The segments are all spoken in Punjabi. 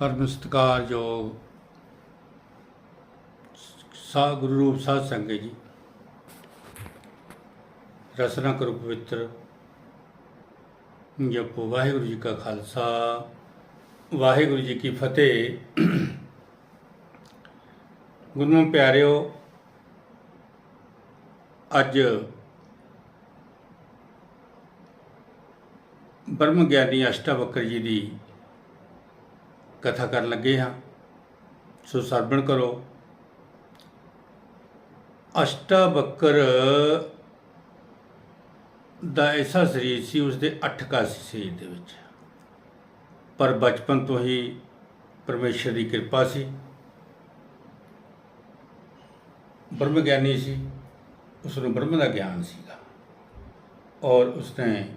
ਪਰਮ ਸਤਿਕਾਰਯੋਗ ਸਾ ਗੁਰੂ ਰੂਪ ਸਾਧ ਸੰਗਤ ਜੀ। ਰਸਨਾ ਕਰੋ ਪਵਿੱਤਰ। ਜਪੋ ਵਾਹਿਗੁਰੂ ਜੀ ਕਾ ਖਾਲਸਾ। ਵਾਹਿਗੁਰੂ ਜੀ ਕੀ ਫਤਿਹ। ਗੁਰੂ ਪਿਆਰਿਓ, ਅੱਜ ਬ੍ਰਹਮ ਗਿਆਨੀ ਅਸ਼ਟਾਵਕਰ ਜੀ ਦੀ ਕਥਾ ਕਰਨ ਲੱਗੇ ਹਾਂ। ਸੋ ਸਰਵਣ ਕਰੋ। ਅਸ਼ਟਾ ਬੱਕਰ ਦਾ ਐਸਾ ਸਰੀਰ ਸੀ, ਉਸਦੇ 8 ਕਾਸੀ ਸਰੀਰ ਦੇ ਵਿੱਚ। ਪਰ ਬਚਪਨ ਤੋਂ ਹੀ ਪਰਮੇਸ਼ਰ ਦੀ ਕਿਰਪਾ ਸੀ। ਬ੍ਰਹਮ ਗਿਆਨੀ ਸੀ ਉਸ ਨੂੰ ਬ੍ਰਹਮ ਦਾ ਗਿਆਨ ਸੀਗਾ। ਔਰ ਉਸਨੇ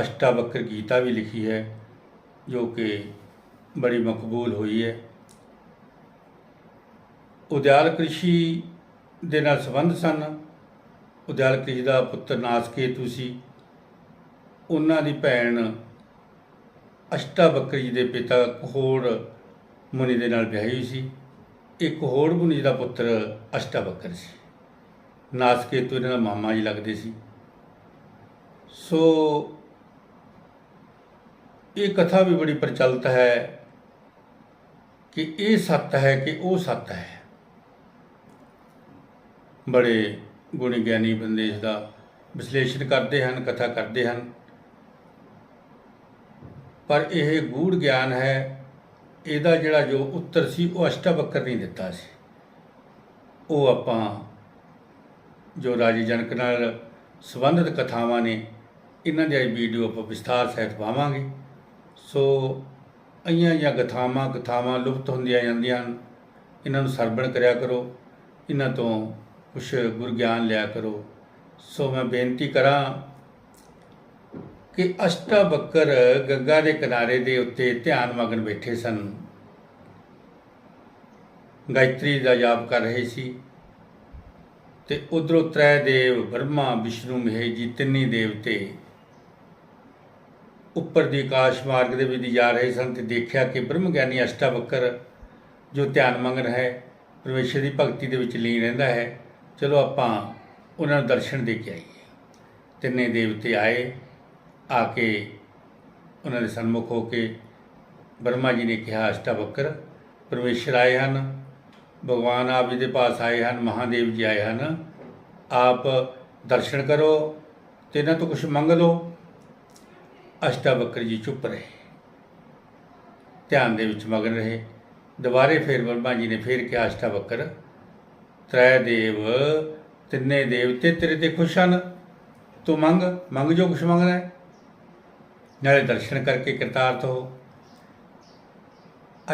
ਅਸ਼ਟਾਵਕਰ ਗੀਤਾ ਵੀ ਲਿਖੀ ਹੈ, ਜੋ ਕਿ ਬੜੀ ਮਕਬੂਲ ਹੋਈ ਹੈ। ਉਦਿਆਲ ਕ੍ਰਿਸ਼ੀ ਦੇ ਨਾਲ ਸੰਬੰਧ ਸਨ। ਉਦਿਆਲ ਕ੍ਰਿਸ਼ੀ ਦਾ ਪੁੱਤਰ ਨਾਸਕੇਤੂ ਸੀ। ਉਹਨਾਂ ਦੀ ਭੈਣ ਅਸ਼ਟਾਵਕਰ ਜੀ ਦੇ ਪਿਤਾ ਕੋਹੜ ਮੁਨੀ ਦੇ ਨਾਲ ਵਿਆਹੀ ਸੀ। ਇਹ ਕੋਹੜ ਮੁਨੀ ਦਾ ਪੁੱਤਰ ਅਸ਼ਟਾ ਬੱਕਰ ਸੀ। ਨਾਸਕੇਤੂ ਇਹਨਾਂ ਦਾ ਮਾਮਾ ਜੀ ਲੱਗਦੇ ਸੀ। ਸੋ ਇਹ ਕਥਾ ਵੀ ਬੜੀ ਪ੍ਰਚਲਿਤ ਹੈ। ਕਿ ਇਹ ਸੱਤ ਹੈ ਕਿ ਉਹ ਸੱਤ ਹੈ। ਬੜੇ ਗੁਣੀ ਗਿਆਨੀ ਬੰਦੇ ਇਸ ਦਾ ਵਿਸ਼ਲੇਸ਼ਣ ਕਰਦੇ ਹਨ, ਕਥਾ ਕਰਦੇ ਹਨ। ਪਰ ਇਹ ਗੂੜ ਗਿਆਨ ਹੈ, ਇਹਦਾ ਜਿਹੜਾ ਜੋ ਉੱਤਰ ਸੀ, ਉਹ ਅਸ਼ਟਾਵਕਰ ਨਹੀਂ ਦਿੱਤਾ ਸੀ। ਉਹ ਆਪਾਂ ਜੋ ਰਾਜੀ ਜਨਕ ਨਾਲ ਸੰਬੰਧਿਤ ਕਥਾਵਾਂ ਨੇ, ਇਹਨਾਂ ਦੀ ਵੀਡੀਓ ਆਪਾਂ ਵਿਸਥਾਰ ਸਹਿਤ ਪਾਵਾਂਗੇ। ਸੋ ਅਈਆਂ ਜਾਂ ਗਥਾਵਾਂ ਕਥਾਵਾਂ ਲੁਪਤ ਹੁੰਦੀਆਂ ਜਾਂਦੀਆਂ ਹਨ। ਇਹਨਾਂ ਨੂੰ ਸਰਵਣ ਕਰਿਆ ਕਰੋ। ਇਹਨਾਂ ਤੋਂ ਕੁਛ ਗੁਰ ਗਿਆਨ ਲਿਆ ਕਰੋ। ਸੋ ਮੈਂ ਬੇਨਤੀ ਕਰਾਂ ਕਿ ਅਸ਼ਟਾ ਬੱਕਰ ਗੰਗਾ ਦੇ ਕਿਨਾਰੇ ਦੇ ਉੱਤੇ ਧਿਆਨ ਮਗਨ ਬੈਠੇ ਸਨ। ਗਾਇਤਰੀ ਦਾ ਜਾਪ ਕਰ ਰਹੇ ਸੀ ਤੇ ਉਧਰੋਂ ਤ੍ਰੈ ਦੇਵ, ਬ੍ਰਹਮਾ, ਵਿਸ਼ਨੂੰ, ਮਹੇਸ਼ ਜੀ ਤਿੰਨੇ ਦੇਵਤੇ ਉੱਪਰ ਦੀ ਆਕਾਸ਼ ਮਾਰਗ ਦੇ ਵਿੱਚ ਜਾ ਰਹੇ ਸਨ ਤੇ ਦੇਖਿਆ ਕਿ ਬ੍ਰਹਮ ਗਿਆਨੀ ਅਸ਼ਟਾਵਕਰ ਜੋ ਧਿਆਨ ਮੰਗਨ ਹੈ, ਪਰਮੇਸ਼ਰ ਦੀ ਭਗਤੀ ਦੇ ਵਿੱਚ ਲੀਨ ਰਹਿੰਦਾ ਹੈ, ਚਲੋ ਆਪਾਂ ਉਹਨਾਂ ਨੂੰ ਦਰਸ਼ਨ ਦੇ ਕੇ ਆਈਏ। ਤਿੰਨੇ ਦੇਵਤੇ ਆਏ, ਆ ਕੇ ਉਹਨਾਂ ਦੇ ਸਨਮੁਖ ਹੋ ਕੇ ਬ੍ਰਹਮਾ ਜੀ ਨੇ ਕਿਹਾ, ਅਸ਼ਟਾਵਕਰ, ਪਰਮੇਸ਼ਰ ਆਏ ਹਨ, ਭਗਵਾਨ ਆਪ ਜੀ ਦੇ ਪਾਸ ਆਏ ਹਨ, ਮਹਾਦੇਵ ਜੀ ਆਏ ਹਨ। ਆਪ ਦਰਸ਼ਨ ਕਰੋ ਤੇ ਇਹਨਾਂ ਤੋਂ ਕੁਝ ਮੰਗ ਲਓ। ਅਸ਼ਟਾਵਕਰ ਜੀ ਚੁੱਪ ਰਹੇ। ਧਿਆਨ ਦੇ ਵਿੱਚ ਮਗਨ ਰਹੇ। ਦੁਬਾਰੇ ਫਿਰ ਬ੍ਰਹਮਾ ਜੀ ਨੇ ਫੇਰ ਕਿਹਾ, ਅਸ਼ਟਾਵਕਰ ਤ੍ਰੈ ਦੇਵ ਤਿੰਨੇ ਦੇਵਤੇ ਤੇਰੇ ਤੇ ਖੁਸ਼ ਹਨ। ਤੂੰ ਮੰਗ ਮੰਗ ਜੋ ਕੁਛ ਮੰਗਣਾ ਹੈ। ਨਾਲੇ ਦਰਸ਼ਨ ਕਰਕੇ ਕਰਤਾਰਥ ਹੋ।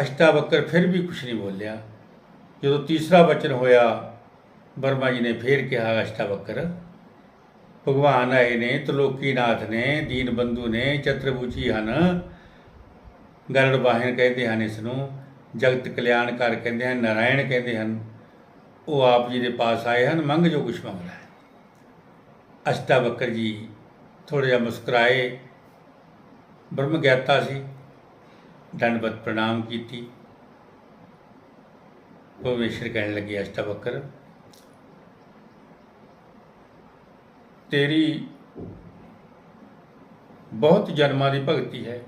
ਅਸ਼ਟਾਵਕਰ ਫਿਰ ਵੀ ਕੁਛ ਨਹੀਂ ਬੋਲਿਆ। ਜਦੋਂ ਤੀਸਰਾ ਵਚਨ ਹੋਇਆ ਬਰਮਾ ਜੀ ਨੇ ਫੇਰ ਕਿਹਾ, ਅਸ਼ਟਾਵਕਰ ਭਗਵਾਨ ਆਏ ਨੇ ਤਲੋਕੀਨਾਥ ਨੇ, ਦੀਨ ਬੰਧੂ ਨੇ, ਚਤਰਭੁਜੀ ਹਨ। ਗਰੜ ਬਾਹਨ ਕਹਿੰਦੇ ਹਨ ਇਸ ਨੂੰ ਜਗਤ ਕਲਿਆਣ ਕਰ ਕਹਿੰਦੇ ਹਨ, ਨਾਰਾਇਣ ਕਹਿੰਦੇ ਹਨ। ਉਹ ਆਪ ਜੀ ਦੇ ਪਾਸ ਆਏ ਹਨ, ਮੰਗ ਜੋ ਕੁਛ ਮੰਗਣਾ ਹੈ ਅਸ਼ਟਾਵਕਰ ਜੀ ਥੋੜਾ ਜਿਹਾ ਮੁਸਕਰਾਏ। ਬ੍ਰਹਮ ਗਿਆਤਾ ਸੀ, ਦੰਡਵਤ ਪ੍ਰਣਾਮ ਕੀਤੀ। ਪਰਮੇਸ਼ਰ ਕਹਿਣ ਲੱਗੇ, ਅਸ਼ਟਾਵਕਰ ਤੇਰੀ ਬਹੁਤ ਜਨਮਾਂ ਦੀ ਭਗਤੀ ਹੈ।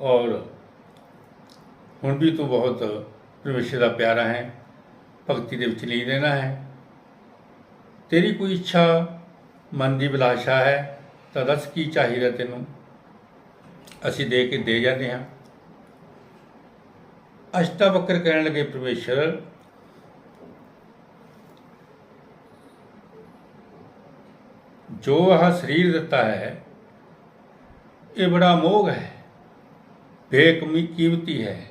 ਔਰ ਹੁਣ ਵੀ ਤੂੰ ਬਹੁਤ ਪਰਮੇਸ਼ਰ ਦਾ ਪਿਆਰਾ ਹੈ, ਭਗਤੀ ਦੇ ਵਿੱਚ ਲੀਨ ਰਹਿਣਾ ਹੈ। ਤੇਰੀ ਕੋਈ ਇੱਛਾ, ਮਨ ਦੀ ਬਿਲਾਸ਼ਾ ਹੈ, ਤਾਂ ਦੱਸ ਕੀ ਚਾਹੀਦਾ ਤੈਨੂੰ? ਅਸੀਂ ਦੇ ਕੇ ਦੇ ਜਾਂਦੇ ਹਾਂ। ਅਸ਼ਟਾਵਕਰ ਕਹਿਣ ਲੱਗੇ ਪਰਮੇਸ਼ਰ ਜੋ ਆਹ ਸਰੀਰ ਦਿੱਤਾ ਹੈ, ਇਹ ਬੜਾ ਮੋਗ ਹੈ। ਬੇਕਮੀ ਕੀਮਤੀ ਹੈ,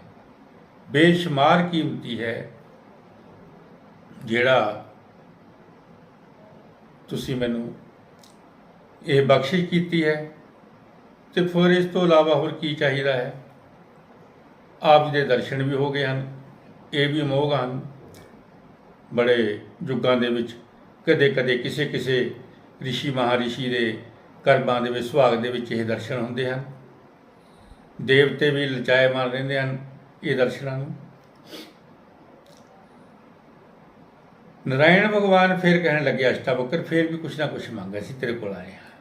ਬੇਸ਼ੁਮਾਰ ਕੀਮਤੀ ਹੈ, ਜਿਹੜਾ ਤੁਸੀਂ ਮੈਨੂੰ ਇਹ ਬਖਸ਼ਿਸ਼ ਕੀਤੀ ਹੈ ਤੇ ਫਿਰ ਇਸ ਤੋਂ ਇਲਾਵਾ ਹੋਰ ਕੀ ਚਾਹੀਦਾ ਹੈ? ਆਪ ਜੀ ਦੇ ਦਰਸ਼ਨ ਵੀ ਹੋ ਗਏ ਹਨ, ਇਹ ਵੀ ਮੋਗ ਹਨ। ਬੜੇ ਯੁੱਗਾਂ ਦੇ ਵਿੱਚ ਕਦੇ ਕਦੇ ਕਿਸੇ ਕਿਸੇ ਰਿਸ਼ੀ ਮਹਾਰਿਸ਼ੀ ਦੇ ਕਰਮਾਂ ਦੇ ਵਿੱਚ, ਸੁਹਾਗ ਦੇ ਵਿੱਚ ਇਹ ਦਰਸ਼ਨ ਹੁੰਦੇ ਹਨ। ਦੇਵਤੇ ਵੀ ਲਚਾਏ ਮਾਰ ਰਹਿੰਦੇ ਹਨ ਇਹ ਦਰਸ਼ਨਾਂ ਨੂੰ। ਨਰਾਇਣ ਭਗਵਾਨ ਫਿਰ ਕਹਿਣ ਲੱਗੇ, ਅਸ਼ਟਾਵਕਰ, ਫਿਰ ਵੀ ਕੁਛ ਨਾ ਕੁਛ ਮੰਗ, ਅਸੀਂ ਤੇਰੇ ਕੋਲ ਆਏ ਹਾਂ।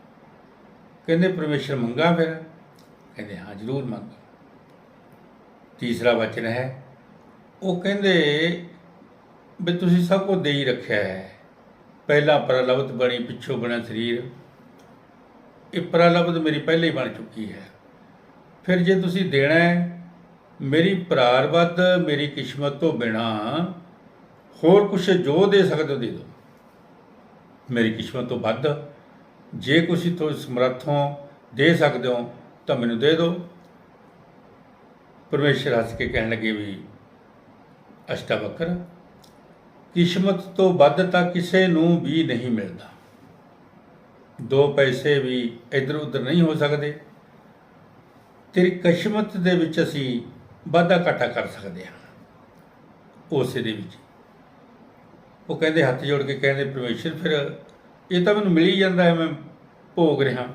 ਕਹਿੰਦੇ, ਪਰਮੇਸ਼ਰ ਮੰਗਾ ਫਿਰ? ਕਹਿੰਦੇ, ਹਾਂ, ਜ਼ਰੂਰ ਮੰਗ। ਤੀਸਰਾ ਵਚਨ ਹੈ, ਉਹ ਕਹਿੰਦੇ ਵੀ ਤੁਸੀਂ ਸਭ ਕੁਝ ਦੇ ਹੀ ਰੱਖਿਆ ਹੈ। ਪਹਿਲਾ ਪ੍ਰਲਬਧ ਬਣੀ ਪਿੱਛੋਂ ਬਣਾ ਸਰੀਰ। ਇਹ ਪ੍ਰਲਬਧ ਮੇਰੀ ਪਹਿਲੇ ਹੀ ਬਣ ਚੁੱਕੀ ਹੈ। ਫਿਰ ਜੇ ਤੁਸੀਂ ਦੇਣਾ ਹੈ, ਮੇਰੀ ਪ੍ਰਾਰਬੱਧ ਮੇਰੀ ਕਿਸਮਤ ਤੋਂ ਬਿਨਾ ਹੋਰ ਕੁਛ ਜੋ ਦੇ ਸਕਦੇ ਹੋ ਦੇ ਦਿਓ। ਮੇਰੀ ਕਿਸਮਤ ਤੋਂ ਵੱਧ, ਜੇ ਕੁਛ ਤੋਂ ਸਮਰੱਥ ਦੇ ਸਕਦੇ ਹੋ, ਤਾਂ ਮੈਨੂੰ ਦੇ ਦਿਓ। ਪਰਮੇਸ਼ਰ ਹੱਸ ਕੇ ਕਹਿਣ ਲੱਗੇ ਵੀ, ਅਸ਼ਟਾਵਕਰ ਕਿਸਮਤ ਤੋਂ ਵੱਧ ਤਾਂ ਕਿਸੇ ਨੂੰ ਵੀ ਨਹੀਂ ਮਿਲਦਾ। ਦੋ ਪੈਸੇ ਵੀ ਇਧਰ ਉਧਰ ਨਹੀਂ ਹੋ ਸਕਦੇ। ਤੇਰੀ ਕਿਸਮਤ ਦੇ ਵਿੱਚ ਅਸੀਂ ਵਾਧਾ ਘਾਟਾ ਕਰ ਸਕਦੇ ਹਾਂ। ਉਸੇ ਦੇ ਵਿੱਚ। ਉਹ ਕਹਿੰਦੇ ਹੱਥ ਜੋੜ ਕੇ ਕਹਿੰਦੇ, ਪਰਮੇਸ਼ਰ, ਫਿਰ ਇਹ ਤਾਂ ਮੈਨੂੰ ਮਿਲ ਹੀ ਜਾਂਦਾ ਹੈ, ਮੈਂ ਭੋਗ ਰਿਹਾ।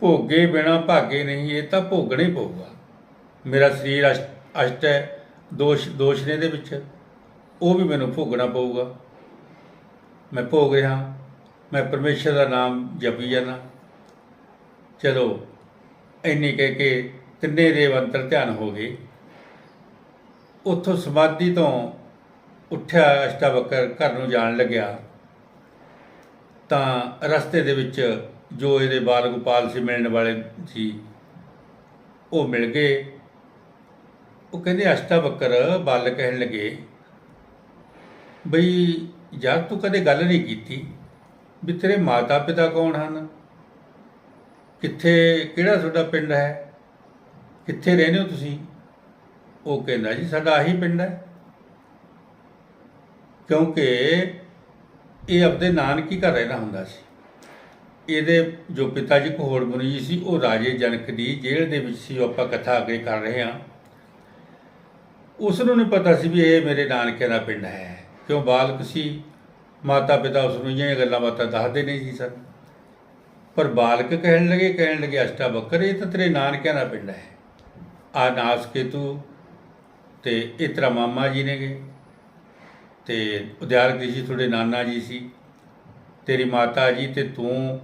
ਭੋਗੇ ਬਿਨਾ ਭਾਗੇ ਨਹੀਂ, ਇਹ ਤਾਂ ਭੋਗਣਾ ਹੀ ਪਊਗਾ ਮੇਰਾ ਸਰੀਰ ਅਸ਼ਟ ਅਸ਼ਟ ਹੈ, ਦੋਸ਼ ਦੋਸ਼ ਨੇ ਦੇ ਵਿੱਚ। ਉਹ ਵੀ ਮੈਨੂੰ ਭੋਗਣਾ ਪਊਗਾ। ਮੈਂ ਭੋਗ ਰਿਹਾ, ਮੈਂ ਪਰਮੇਸ਼ਰ ਦਾ ਨਾਮ ਜਪੀ ਜਾਣਾ ਚਲੋ, ਇੰਨੀ ਕਹਿ ਕੇ ਤਿੰਨੇ ਦੇਵ ਅੰਤਰ ਧਿਆਨ ਹੋ ਗਏ। ਉੱਥੋਂ ਸਮਾਧੀ ਤੋਂ ਉੱਠਿਆ ਅਸ਼ਟਾਵਕਰ ਘਰ ਨੂੰ ਜਾਣ ਲੱਗਿਆ। ਤਾਂ ਰਸਤੇ ਦੇ ਵਿੱਚ ਜੋ ਇਹਦੇ ਬਾਲ ਗੋਪਾਲ ਸੀ ਮਿਲਣ ਵਾਲੇ ਸੀ, ਉਹ ਮਿਲ ਗਏ। ਉਹ ਕਹਿੰਦੇ ਅਸ਼ਟਾਵਕਰ ਬਾਲ ਕਹਿਣ ਲੱਗੇ ਬਈ ਯਾਰ ਤੂੰ ਕਦੇ ਗੱਲ ਨਹੀਂ ਕੀਤੀ ਵੀ ਤੇਰੇ ਮਾਤਾ ਪਿਤਾ ਕੌਣ ਹਨ? ਕਿੱਥੇ, ਕਿਹੜਾ ਤੁਹਾਡਾ ਪਿੰਡ ਹੈ? ਕਿੱਥੇ ਰਹਿੰਦੇ ਹੋ ਤੁਸੀਂ? ਉਹ ਕਹਿੰਦਾ ਜੀ, ਸਾਡਾ ਆਹੀ ਪਿੰਡ ਹੈ। ਕਿਉਂਕਿ ਇਹ ਆਪਦੇ ਨਾਨਕੀ ਘਰ ਰਹਿਣਾ ਹੁੰਦਾ ਸੀ। ਇਹਦੇ ਜੋ ਪਿਤਾ ਜੀ ਕੋਹੜ ਮੁਨੀ ਜੀ ਸੀ, ਉਹ ਰਾਜੇ ਜਨਕ ਦੀ ਜੇਲ੍ਹ ਦੇ ਵਿੱਚ ਸੀ, ਉਹ ਆਪਾਂ ਕਥਾ ਅੱਗੇ ਕਰ ਰਹੇ ਹਾਂ। ਉਸ ਨੂੰ ਨਹੀਂ ਪਤਾ ਸੀ ਵੀ ਇਹ ਮੇਰੇ ਨਾਨਕੇ ਦਾ ਪਿੰਡ ਹੈ। ਕਿਉਂ ਬਾਲਕ ਸੀ? ਮਾਤਾ ਪਿਤਾ ਉਸ ਨੂੰ ਇਹ ਗੱਲਾਂ ਬਾਤਾਂ ਦੱਸਦੇ ਨਹੀਂ ਸੀ ਸਰ ਪਰ ਬਾਲਕ ਕਹਿਣ ਲੱਗੇ ਕਹਿਣ ਲੱਗੇ ਬੱਕਰ ਇਹ ਤਾਂ ਤੇਰੇ ਨਾਨਕਿਆਂ ਦਾ ਪਿੰਡ ਹੈ। ਆ ਨਾਸ ਕੇਤੂ ਤੇ ਇਹ ਤੇਰਾ ਮਾਮਾ ਜੀ ਨੇਗੇ। ਤੇ ਉਦਿਆਰਕ ਜੀ ਤੁਹਾਡੇ ਨਾਨਾ ਜੀ ਸੀ। ਤੇਰੀ ਮਾਤਾ ਜੀ ਤੇ ਤੂੰ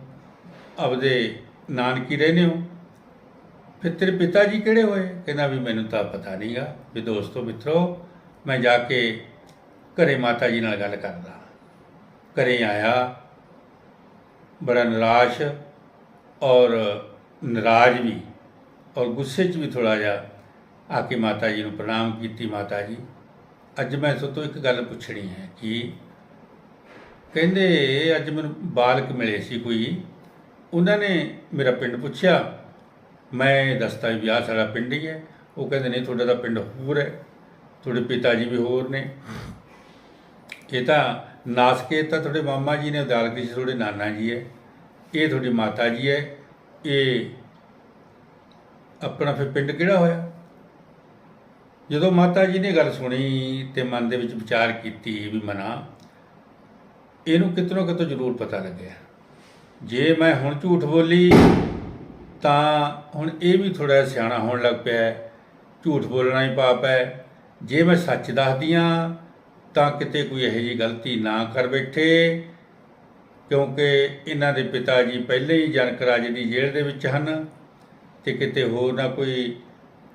ਆਪਦੇ ਨਾਨਕੀ ਰਹਿੰਦੇ ਹੋ। ਫਿਰ ਤੇਰੇ ਪਿਤਾ ਜੀ ਕਿਹੜੇ ਹੋਏ? ਕਹਿੰਦਾ ਵੀ ਮੈਨੂੰ ਤਾਂ ਪਤਾ ਨਹੀਂਗਾ ਵੀ ਦੋਸਤੋ ਮਿੱਤਰੋ, ਮੈਂ ਜਾ ਕੇ ਘਰੇ ਮਾਤਾ ਜੀ ਨਾਲ ਗੱਲ ਕਰਦਾ। ਘਰੇ ਆਇਆ, ਬੜਾ ਨਿਰਾਸ਼ ਔਰ ਨਾਰਾਜ਼ ਵੀ ਔਰ ਗੁੱਸੇ 'ਚ ਵੀ ਥੋੜਾ ਜਿਹਾ ਆ ਕੇ ਮਾਤਾ ਜੀ ਨੂੰ ਪ੍ਰਣਾਮ ਕੀਤੀ ਮਾਤਾ ਜੀ। ਅੱਜ ਮੈਂ ਤੁਹਾਡੇ ਤੋਂ ਇੱਕ ਗੱਲ ਪੁੱਛਣੀ ਹੈ ਕਿ ਕਹਿੰਦੇ ਅੱਜ ਮੈਨੂੰ ਬਾਲਕ ਮਿਲੇ ਸੀ ਕੋਈ। ਉਹਨਾਂ ਨੇ ਮੇਰਾ ਪਿੰਡ ਪੁੱਛਿਆ, ਮੈਂ ਦੱਸਤਾ ਵੀ ਆਹ ਸਾਡਾ ਪਿੰਡ ਹੀ ਹੈ। ਉਹ ਕਹਿੰਦੇ, ਨਹੀਂ, ਤੁਹਾਡਾ ਤਾਂ ਪਿੰਡ ਹੋਰ ਹੈ। ਤੁਹਾਡੇ ਪਿਤਾ ਜੀ ਵੀ ਹੋਰ ਨੇ। ਇਹ ਤਾਂ ਨਾਸਕੇ ਤਾਂ ਤੁਹਾਡੇ ਮਾਮਾ ਜੀ ਨੇ ਉਦਾਲਕ ਜੀ ਤੁਹਾਡੇ ਨਾਨਾ ਜੀ ਹੈ। ਇਹ ਤੁਹਾਡੀ ਮਾਤਾ ਜੀ ਹੈ। ਇਹ ਆਪਣਾ ਫਿਰ ਪਿੰਡ ਕਿਹੜਾ ਹੋਇਆ? ਜਦੋਂ ਮਾਤਾ ਜੀ ਨੇ ਗੱਲ ਸੁਣੀ ਤੇ ਮਨ ਦੇ ਵਿੱਚ ਵਿਚਾਰ ਕੀਤੀ ਵੀ ਮਨਾ, ਇਹਨੂੰ ਕਿਤਨੋਂ ਕਿਤੋਂ ਜ਼ਰੂਰ ਪਤਾ ਲੱਗਿਆ। ਜੇ ਮੈਂ ਹੁਣ ਝੂਠ ਬੋਲੀ, ਤਾਂ ਹੁਣ ਇਹ ਵੀ ਥੋੜਾ ਸਿਆਣਾ ਹੋਣ ਲੱਗ ਪਿਆ ਝੂਠ ਬੋਲਣਾ ਹੀ ਪਾਪ ਹੈ। ਜੇ ਮੈਂ ਸੱਚ ਦੱਸਦੀ ਹਾਂ ਤਾਂ ਕਿਤੇ ਕੋਈ ਇਹੋ ਜਿਹੀ ਗਲਤੀ ਨਾ ਕਰ ਬੈਠੇ, ਕਿਉਂਕਿ ਇਹਨਾਂ ਦੇ ਪਿਤਾ ਜੀ ਪਹਿਲੇ ਹੀ ਜਨਕ ਰਾਜੇ ਦੀ ਜੇਲ੍ਹ ਦੇ ਵਿੱਚ ਹਨ ਤੇ ਕਿਤੇ ਹੋਰ ਨਾ ਕੋਈ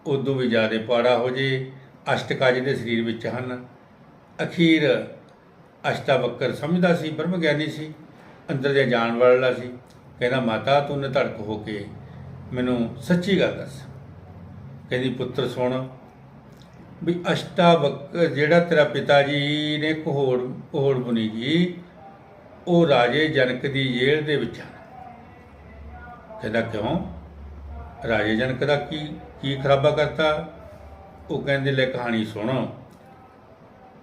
ਉਦੋਂ ਵੀ ਜ਼ਿਆਦਾ ਪਾੜਾ ਹੋ ਜੇ, ਅਸ਼ਟਕਾਜ ਦੇ ਸਰੀਰ ਵਿੱਚ ਹਨ। ਅਖੀਰ ਅਸ਼ਟਾਵਕਰ ਸਮਝਦਾ ਸੀ, ਬ੍ਰਹਮ ਗਿਆਨੀ ਸੀ, ਅੰਦਰ ਦੇ ਜਾਣ ਵਾਲਾ ਸੀ, ਕਹਿੰਦਾ, ਮਾਤਾ, ਤੂੰ ਨੇ ਧੜਕ ਹੋ ਕੇ ਮੈਨੂੰ ਸੱਚੀ ਗੱਲ ਦੱਸ। ਕਹਿੰਦੀ, ਪੁੱਤਰ, ਸੁਣ ਵੀ ਅਸ਼ਟਾਵਕਰ ਜਿਹੜਾ ਤੇਰਾ ਪਿਤਾ ਜੀ ਨੇ ਕੋਹੜ ਕੋਹੜ ਬੁਣੀ ਜੀ ਉਹ ਰਾਜੇ ਜਨਕ ਦੀ ਜੇਲ੍ਹ ਦੇ ਵਿੱਚ ਹਨ ਕਹਿੰਦਾ, ਕਿਉਂ? ਰਾਜੇ ਜਨਕ ਦਾ ਕੀ ਕੀ ਖਰਾਬਾ ਕਰਤਾ? ਉਹ ਕਹਿੰਦੇ, ਲੈ ਕਹਾਣੀ ਸੁਣੋ।